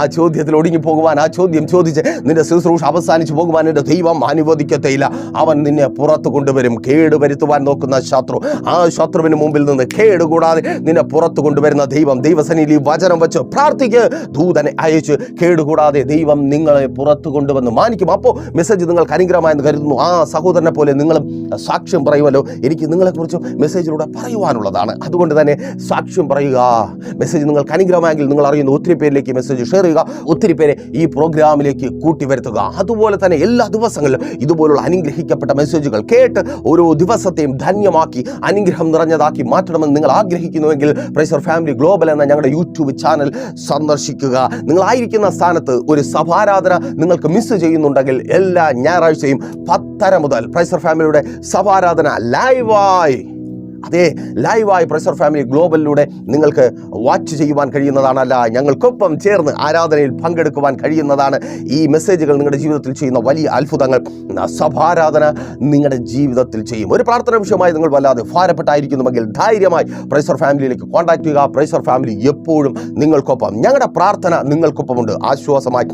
ആ ചോദ്യത്തിൽ ഒടുങ്ങി പോകുവാൻ ആ ചോദ്യം ചോദിച്ച് നിന്റെ ശുശ്രൂഷ അവസാനിച്ചു പോകുവാൻ എന്റെ ദൈവം അനുവദിക്കത്തേയില്ല. അവൻ നിന്നെ പുറത്ത് കൊണ്ടുവരും. കേട് വരുത്തുവാൻ നോക്കുന്ന ശത്രു. ആ ശത്രുവിന് മുമ്പിൽ നിന്ന് കേട് കൂടാതെ നിന്നെ പുറത്ത് കൊണ്ടുവരുന്ന ദൈവം ദൈവസനിയിൽ വചനം വെച്ച് പ്രാർത്ഥിക്ക്. ദൂതനെ അയച്ച് കേട് കേടുകൂടാതെ ദൈവം നിങ്ങളെ പുറത്തു കൊണ്ടുവന്നു. മാനിക്കും അപ്പോൾ മെസ്സേജ് നിങ്ങൾക്ക് അനുഗ്രഹമായെന്ന് കരുതുന്നു. ആ സഹോദരനെ പോലെ നിങ്ങളും സാക്ഷ്യം പറയുമല്ലോ. എനിക്ക് നിങ്ങളെക്കുറിച്ച് മെസ്സേജിലൂടെ പറയുവാനുള്ളതാണ്. അതുകൊണ്ട് തന്നെ സാക്ഷ്യം പറയുക. മെസ്സേജ് നിങ്ങൾക്ക് അനുഗ്രഹമായെങ്കിൽ നിങ്ങൾ അറിയുന്ന ഒത്തിരി പേരിലേക്ക് മെസ്സേജ് ഷെയർ ചെയ്യുക. ഒത്തിരി പേരെ ഈ പ്രോഗ്രാമിലേക്ക് കൂട്ടി വരുത്തുക അതുപോലെ തന്നെ എല്ലാ ദിവസങ്ങളിലും ഇതുപോലുള്ള അനുഗ്രഹിക്കപ്പെട്ട മെസ്സേജുകൾ കേട്ട് ഓരോ ദിവസത്തെയും ധന്യമാക്കി അനുഗ്രഹം നിറഞ്ഞതാക്കി മാറ്റണമെന്ന് നിങ്ങൾ ആഗ്രഹിക്കുന്നുവെങ്കിൽ പ്രൈസർ ഫാമിലി ഗ്ലോബൽ എന്ന ഞങ്ങളുടെ യൂട്യൂബ് ചാനൽ സന്ദർശിക്കുക. നിങ്ങളായിരിക്കുന്ന സ്ഥാനത്ത് ഒരു സഭാരാധന നിങ്ങൾക്ക് മിസ് ചെയ്യുന്നുണ്ടെങ്കിൽ എല്ലാ ഞായറാഴ്ചയും പത്തര മുതൽ പ്രൈസർ ഫാമിലിയുടെ സഭാരാധന ലൈവായി അതെ ലൈവായി പ്രൈസർ ഫാമിലി ഗ്ലോബലിലൂടെ നിങ്ങൾക്ക് വാച്ച് ചെയ്യുവാൻ കഴിയുന്നതാണല്ല ഞങ്ങൾക്കൊപ്പം ചേർന്ന് ആരാധനയിൽ പങ്കെടുക്കുവാൻ കഴിയുന്നതാണ് ഈ മെസ്സേജുകൾ നിങ്ങളുടെ ജീവിതത്തിൽ ചെയ്യുന്ന വലിയ അത്ഭുതങ്ങൾ. സഭാരാധന നിങ്ങളുടെ ജീവിതത്തിൽ ചെയ്യും. ഒരു പ്രാർത്ഥന വിഷയമായി നിങ്ങൾ വല്ലാതെ ഭാരപ്പെട്ടായിരിക്കുന്നുവെങ്കിൽ ധൈര്യമായി പ്രൈസർ ഫാമിലിയിലേക്ക് കോൺടാക്ട് ചെയ്യുക. പ്രൈസർ ഫാമിലി എപ്പോഴും നിങ്ങൾക്കൊപ്പം. ഞങ്ങളുടെ പ്രാർത്ഥന നിങ്ങൾക്കൊപ്പമുണ്ട്. ആശ്വാസമായി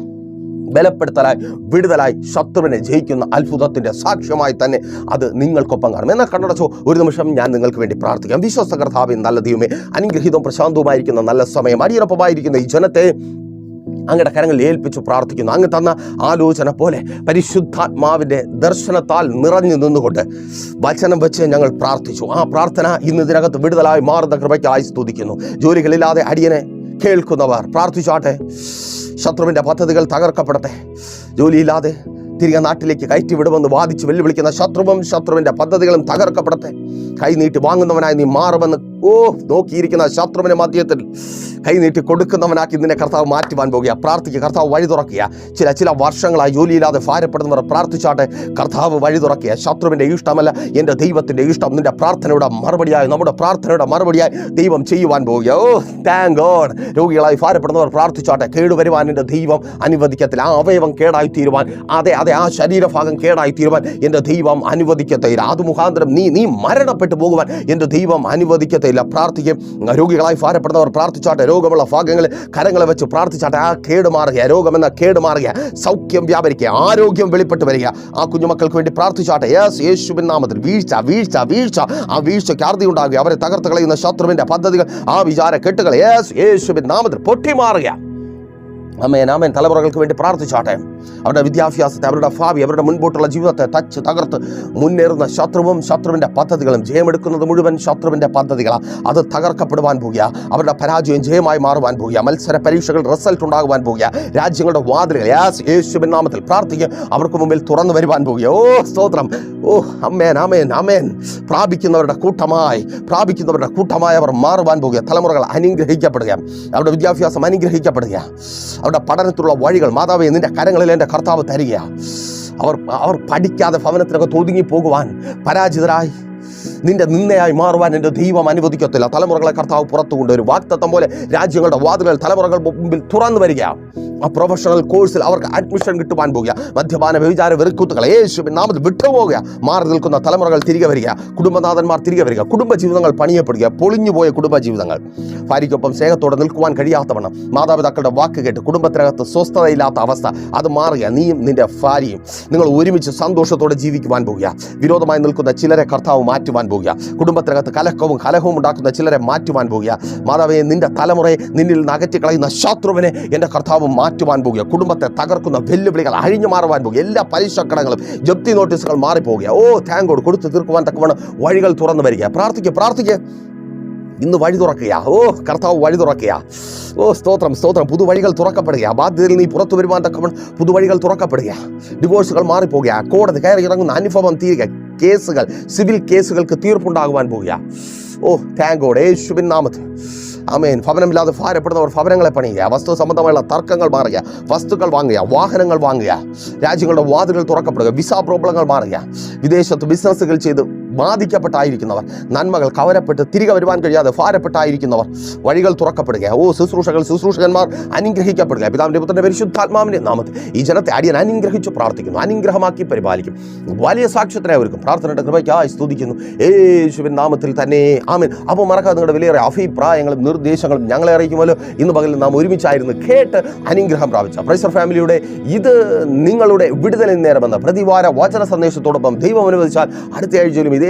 ബലപ്പെടുത്തലായി വിടുതലായി ശത്രുവിനെ ജയിക്കുന്ന അത്ഭുതത്തിന്റെ സാക്ഷ്യമായി തന്നെ അത് നിങ്ങൾക്കൊപ്പം കാണും. എന്നാൽ കണ്ണടച്ചോ ഒരു നിമിഷം ഞാൻ നിങ്ങൾക്ക് വേണ്ടി പ്രാർത്ഥിക്കാം. വിശ്വസ്ത കർത്താവ് നല്ല ദൈവമേ അനുഗ്രഹീതവും പ്രശാന്തവുമായിരിക്കുന്ന നല്ല സമയം അടിയറപ്പമായിരിക്കുന്ന ഈ ജനത്തെ അങ്ങയുടെ കരങ്ങളിൽ ഏൽപ്പിച്ചു പ്രാർത്ഥിക്കുന്നു. അങ്ങ് തന്ന ആലോചന പോലെ പരിശുദ്ധാത്മാവിന്റെ ദർശനത്താൽ നിറഞ്ഞു നിന്നുകൊണ്ട് വചനം വെച്ച് ഞങ്ങൾ പ്രാർത്ഥിച്ചു. ആ പ്രാർത്ഥന ഇന്ന് ഇതിനകത്ത് വിടുതലായി മാറുന്ന കൃപയ്ക്കായി സ്തുതിക്കുന്നു. ജോലികളില്ലാതെ അടിയനെ കേൾക്കുന്നവർ പ്രാർത്ഥിച്ചാട്ടെ ശത്രുവിന്റെ പദ്ധതികൾ തകർക്കപ്പെടട്ടെ. ജോലിയില്ലാതെ തിരികെ നാട്ടിലേക്ക് കയറ്റി വിടുമെന്ന് വാദിച്ച് വെല്ലുവിളിക്കുന്ന ശത്രുവും ശത്രുവിന്റെ പദ്ധതികളും തകർക്കപ്പെടട്ടെ. കൈനീട്ടി വാങ്ങുന്നവനായി നീ മാറുമെന്ന് ഓ നോക്കിയിരിക്കുന്ന ശത്രുവിന് മധ്യത്തിൽ കൈ നീട്ടി കൊടുക്കുന്നവനാക്കി നിന്നെ കർത്താവ് മാറ്റുവാൻ പോകുക. പ്രാർത്ഥിക്കുക. കർത്താവ് വഴി തുറക്കുക. ചില ചില വർഷങ്ങളായി ജോലിയില്ലാതെ ഭാരപ്പെടുന്നവർ പ്രാർത്ഥിച്ചാട്ടെ കർത്താവ് വഴി തുറക്കുക. ശത്രുവിന്റെ ഇഷ്ടമല്ല എന്റെ ദൈവത്തിന്റെ ഇഷ്ടം. നിന്റെ പ്രാർത്ഥനയുടെ മറുപടിയായി നമ്മുടെ പ്രാർത്ഥനയുടെ മറുപടിയായി ദൈവം ചെയ്യുവാൻ പോവുക ഓ താങ്ക് ഗോഡ് രോഗികളായി ഭാരപ്പെടുന്നവർ പ്രാർത്ഥിച്ചാട്ടെ കേടുവരുവാൻ എന്റെ ദൈവം അനുവദിക്കത്തില്ല. ആ അവയവം കേടായി തീരുവാൻ അതെ അതെ ആ ശരീരഭാഗം കേടായി തീരുവാൻ എന്റെ ദൈവം അനുവദിക്കത്തില്ല. അത് മുഖാന്തരം നീ നീ മരണപ്പെട്ടു പോകുവാൻ എന്റെ ദൈവം അനുവദിക്കത്തില്ല. പ്രാർത്ഥിക്കും. രോഗികളായി ഭാരപ്പെടുന്നവർ പ്രാർത്ഥിച്ചാട്ടെ. രോഗമുള്ള ഭാഗങ്ങൾ കരങ്ങളെ വെച്ച് പ്രാർത്ഥിച്ചാട്ടെ. ആ കേട് മാറുക രോഗമെന്ന കേട് മാറുക സൗഖ്യം വ്യാപരിക്കുക. ആരോഗ്യം വെളിപ്പെട്ട് വരിക. ആ കുഞ്ഞുമക്കൾക്ക് വേണ്ടി പ്രാർത്ഥിച്ചാട്ടെ. യേസ് യേശുവിൻ നാമത്തിൽ വീഴ്ച വീഴ്ച വീഴ്ച. ആ വീഴ്ചയ്ക്ക് ആർതി ഉണ്ടാകുക. അവരെ തകർത്ത് കളയുന്ന ശത്രുവിന്റെ പദ്ധതികൾ ആ വിചാര കെട്ടുകൾ യേസ് യേശുവിൻ നാമത്തിൽ പൊട്ടിമാറുക അമ്മേൻ നാമൻ തലമുറകൾക്ക് വേണ്ടി പ്രാർത്ഥിച്ചാട്ടെ. അവരുടെ വിദ്യാഭ്യാസത്തെ അവരുടെ ഭാവി അവരുടെ മുൻപോട്ടുള്ള ജീവിതത്തെ തച്ച് തകർത്ത് മുന്നേറുന്ന ശത്രുവും ശത്രുവിന്റെ പദ്ധതികളും ജയമെടുക്കുന്നത് മുഴുവൻ ശത്രുവിന്റെ പദ്ധതികളാണ് അത് തകർക്കപ്പെടുവാൻ പോകുക അവരുടെ പരാജയം ജയമായി മാറുവാൻ പോകുക മത്സര പരീക്ഷകൾ റിസൾട്ട് ഉണ്ടാകുവാൻ പോകുക രാജ്യങ്ങളുടെ വാതിലുകൾ യേശുവിൻ നാമത്തിൽ പ്രാർത്ഥിക്കുക അവർക്ക് മുമ്പിൽ തുറന്നു വരുവാൻ പോകുക ഓ സ്തോത്രം. ഓ അമ്മേൻ അമേൻ അമേൻ പ്രാപിക്കുന്നവരുടെ കൂട്ടമായി പ്രാപിക്കുന്നവരുടെ കൂട്ടമായി അവർ മാറുവാൻ പോകുക തലമുറകൾ അനുഗ്രഹിക്കപ്പെടുക അവരുടെ വിദ്യാഭ്യാസം അനുഗ്രഹിക്കപ്പെടുക അവരുടെ പഠനത്തിലുള്ള വഴികൾ മാതാവേ നിന്റെ കരങ്ങളിൽ എന്റെ കർത്താവ് തരിക അവർ അവർ പഠിക്കാതെ ഭവനത്തിനൊക്കെ ഒതുങ്ങി പോകുവാൻ പരാജിതരായി. നിന്റെ നിന്നയായി മാറുവാൻ എന്റെ ദൈവം അനുവദിക്കത്തില്ല. തലമുറകളെ കർത്താവ് പുറത്തു കൊണ്ടുവരും വാക്തത്വം പോലെ രാജ്യങ്ങളുടെ വാതിലുകൾ തലമുറകൾ മുമ്പിൽ തുറന്നു വരിക ആ പ്രൊഫഷണൽ കോഴ്സിൽ അവർക്ക് അഡ്മിഷൻ കിട്ടുവാൻ പോകുക. മദ്യപാന വ്യഭിചാര വെറുക്കുത്തുകൾ യേശുവിൻ നാമത്തിൽ വിട്ടുപോകുക. മാറി നിൽക്കുന്ന തലമുറകൾ തിരികെ വരിക. കുടുംബനാഥന്മാർ തിരികെ വരിക. കുടുംബ ജീവിതങ്ങൾ പണിയപ്പെടുക. പൊളിഞ്ഞുപോയ കുടുംബജീവിതങ്ങൾ ഭാര്യയ്ക്കൊപ്പം സ്നേഹത്തോടെ നിൽക്കുവാൻ കഴിയാത്തവണ്ണം മാതാപിതാക്കളുടെ വാക്ക് കേട്ട് കുടുംബത്തിനകത്ത് സ്വസ്ഥതയില്ലാത്ത അവസ്ഥ അത് മാറുക. നീയും നിന്റെ ഭാര്യയും നിങ്ങൾ ഒരുമിച്ച് സന്തോഷത്തോടെ ജീവിക്കുവാൻ പോകുക. വിരോധമായി നിൽക്കുന്ന ചിലരെ കർത്താവ് മാറ്റുവാൻ പോകുക. കുടുംബത്തിനകത്ത് കലക്കവും കലഹവും ഉണ്ടാക്കുന്ന ചിലരെ മാറ്റുവാൻ പോകുക. മാതാവിനെ നിന്റെ തലമുറയെ നിന്നിൽ നിന്ന് അകറ്റി കളയുന്ന ശത്രുവിനെ എന്റെ കർത്താവ് മാറ്റുവാൻ പോകുക. കുടുംബത്തെ തകർക്കുന്ന വെല്ലുവിളികൾ അഴിഞ്ഞു മാറുവാൻ പോകുക. എല്ലാ പലിശക്കടങ്ങളും ജപ്തി നോട്ടീസുകൾ മാറിപ്പോകുക. ഓ താങ്കോട് കൊടുത്തു തീർക്കുവാൻ തക്കവണ്ണം വഴികൾ തുറന്നു വരിക. പ്രാർത്ഥിക്കുക പ്രാർത്ഥിക്കുക ഇന്ന് വഴി തുറക്കുക ഓ കർത്താവ് വഴി തുറക്കുക ഓ സ്തോത്രം സ്തോത്രം. പുതുവഴികൾ തുറക്കപ്പെടുക ബാധ്യതയിൽ നീ പുറത്തു വരുവാൻ തക്കവൺ പുതുവഴികൾ തുറക്കപ്പെടുക ഡിവോഴ്സുകൾ മാറിപ്പോകുക കോടതി കയറി ഇറങ്ങുന്ന അനുഭവം തീരുക. കേസുകൾ സിവിൽ കേസുകൾക്ക് തീർപ്പുണ്ടാകുവാൻ പോവുക ഓ താങ്ക് ഗോഡ് യേശുവിൻ നാമത്തിൽ. അമേൻ ഭവനമില്ലാതെ ഭാരപ്പെടുന്നവർ ഭവനങ്ങളെ പണിയുക. വസ്തു സംബന്ധമായുള്ള തർക്കങ്ങൾ മാറുക. വസ്തുക്കൾ വാങ്ങുക. വാഹനങ്ങൾ വാങ്ങുക. രാജ്യങ്ങളുടെ വാതിലുകൾ തുറക്കപ്പെടുക. വിസ പ്രോബ്ലങ്ങൾ മാറുക. വിദേശത്ത് ബിസിനസ്സുകൾ ചെയ്ത് ബാധിക്കപ്പെട്ടായിരിക്കുന്നവർ നന്മകൾ കവരപ്പെട്ട് തിരികെ വരുവാൻ കഴിയാതെ ഭാരപ്പെട്ടായിരിക്കുന്നവർ വഴികൾ തുറക്കപ്പെടുക. ഓ ശുശ്രൂഷകൾ ശുശ്രൂഷകന്മാർ അനുഗ്രഹിക്കപ്പെടുക. പിതാവിന്റെ പുത്രന്റെ പരിശുദ്ധാത്മാവിന്റെ നാമത്തിൽ ഈ ജനത്തെ അടിയൻ അനുഗ്രഹിച്ച് പ്രാർത്ഥിക്കുന്നു. അനുഗ്രഹമാക്കി പരിപാലിക്കും. വലിയ സാക്ഷ്യത്തിനെ ഒരുക്കും. പ്രാർത്ഥനയുടെ കൃപയ്ക്കായി സ്തുതിക്കുന്നു. യേശുവിൻ നാമത്തിൽ തന്നെ. ആമിൻ. അപ്പോൾ മറക്കാതെ നിങ്ങളുടെ വിലയേറെ അഭിപ്രായങ്ങളും നിർദ്ദേശങ്ങളും ഞങ്ങളെ അറിയിക്കുമല്ലോ. ഇന്ന് പകലിൽ നാം ഒരുമിച്ചായിരുന്നു കേട്ട് അനുഗ്രഹം പ്രാപിച്ച പ്രൈസർ ഫാമിലിയുടെ ഇത് നിങ്ങളുടെ വിടുതലിൽ നേരമെന്ന പ്രതിവാര വചന സന്ദേശത്തോടൊപ്പം ദൈവം അനുവദിച്ചാൽ അടുത്ത ആഴ്ചയിലും ഇതേ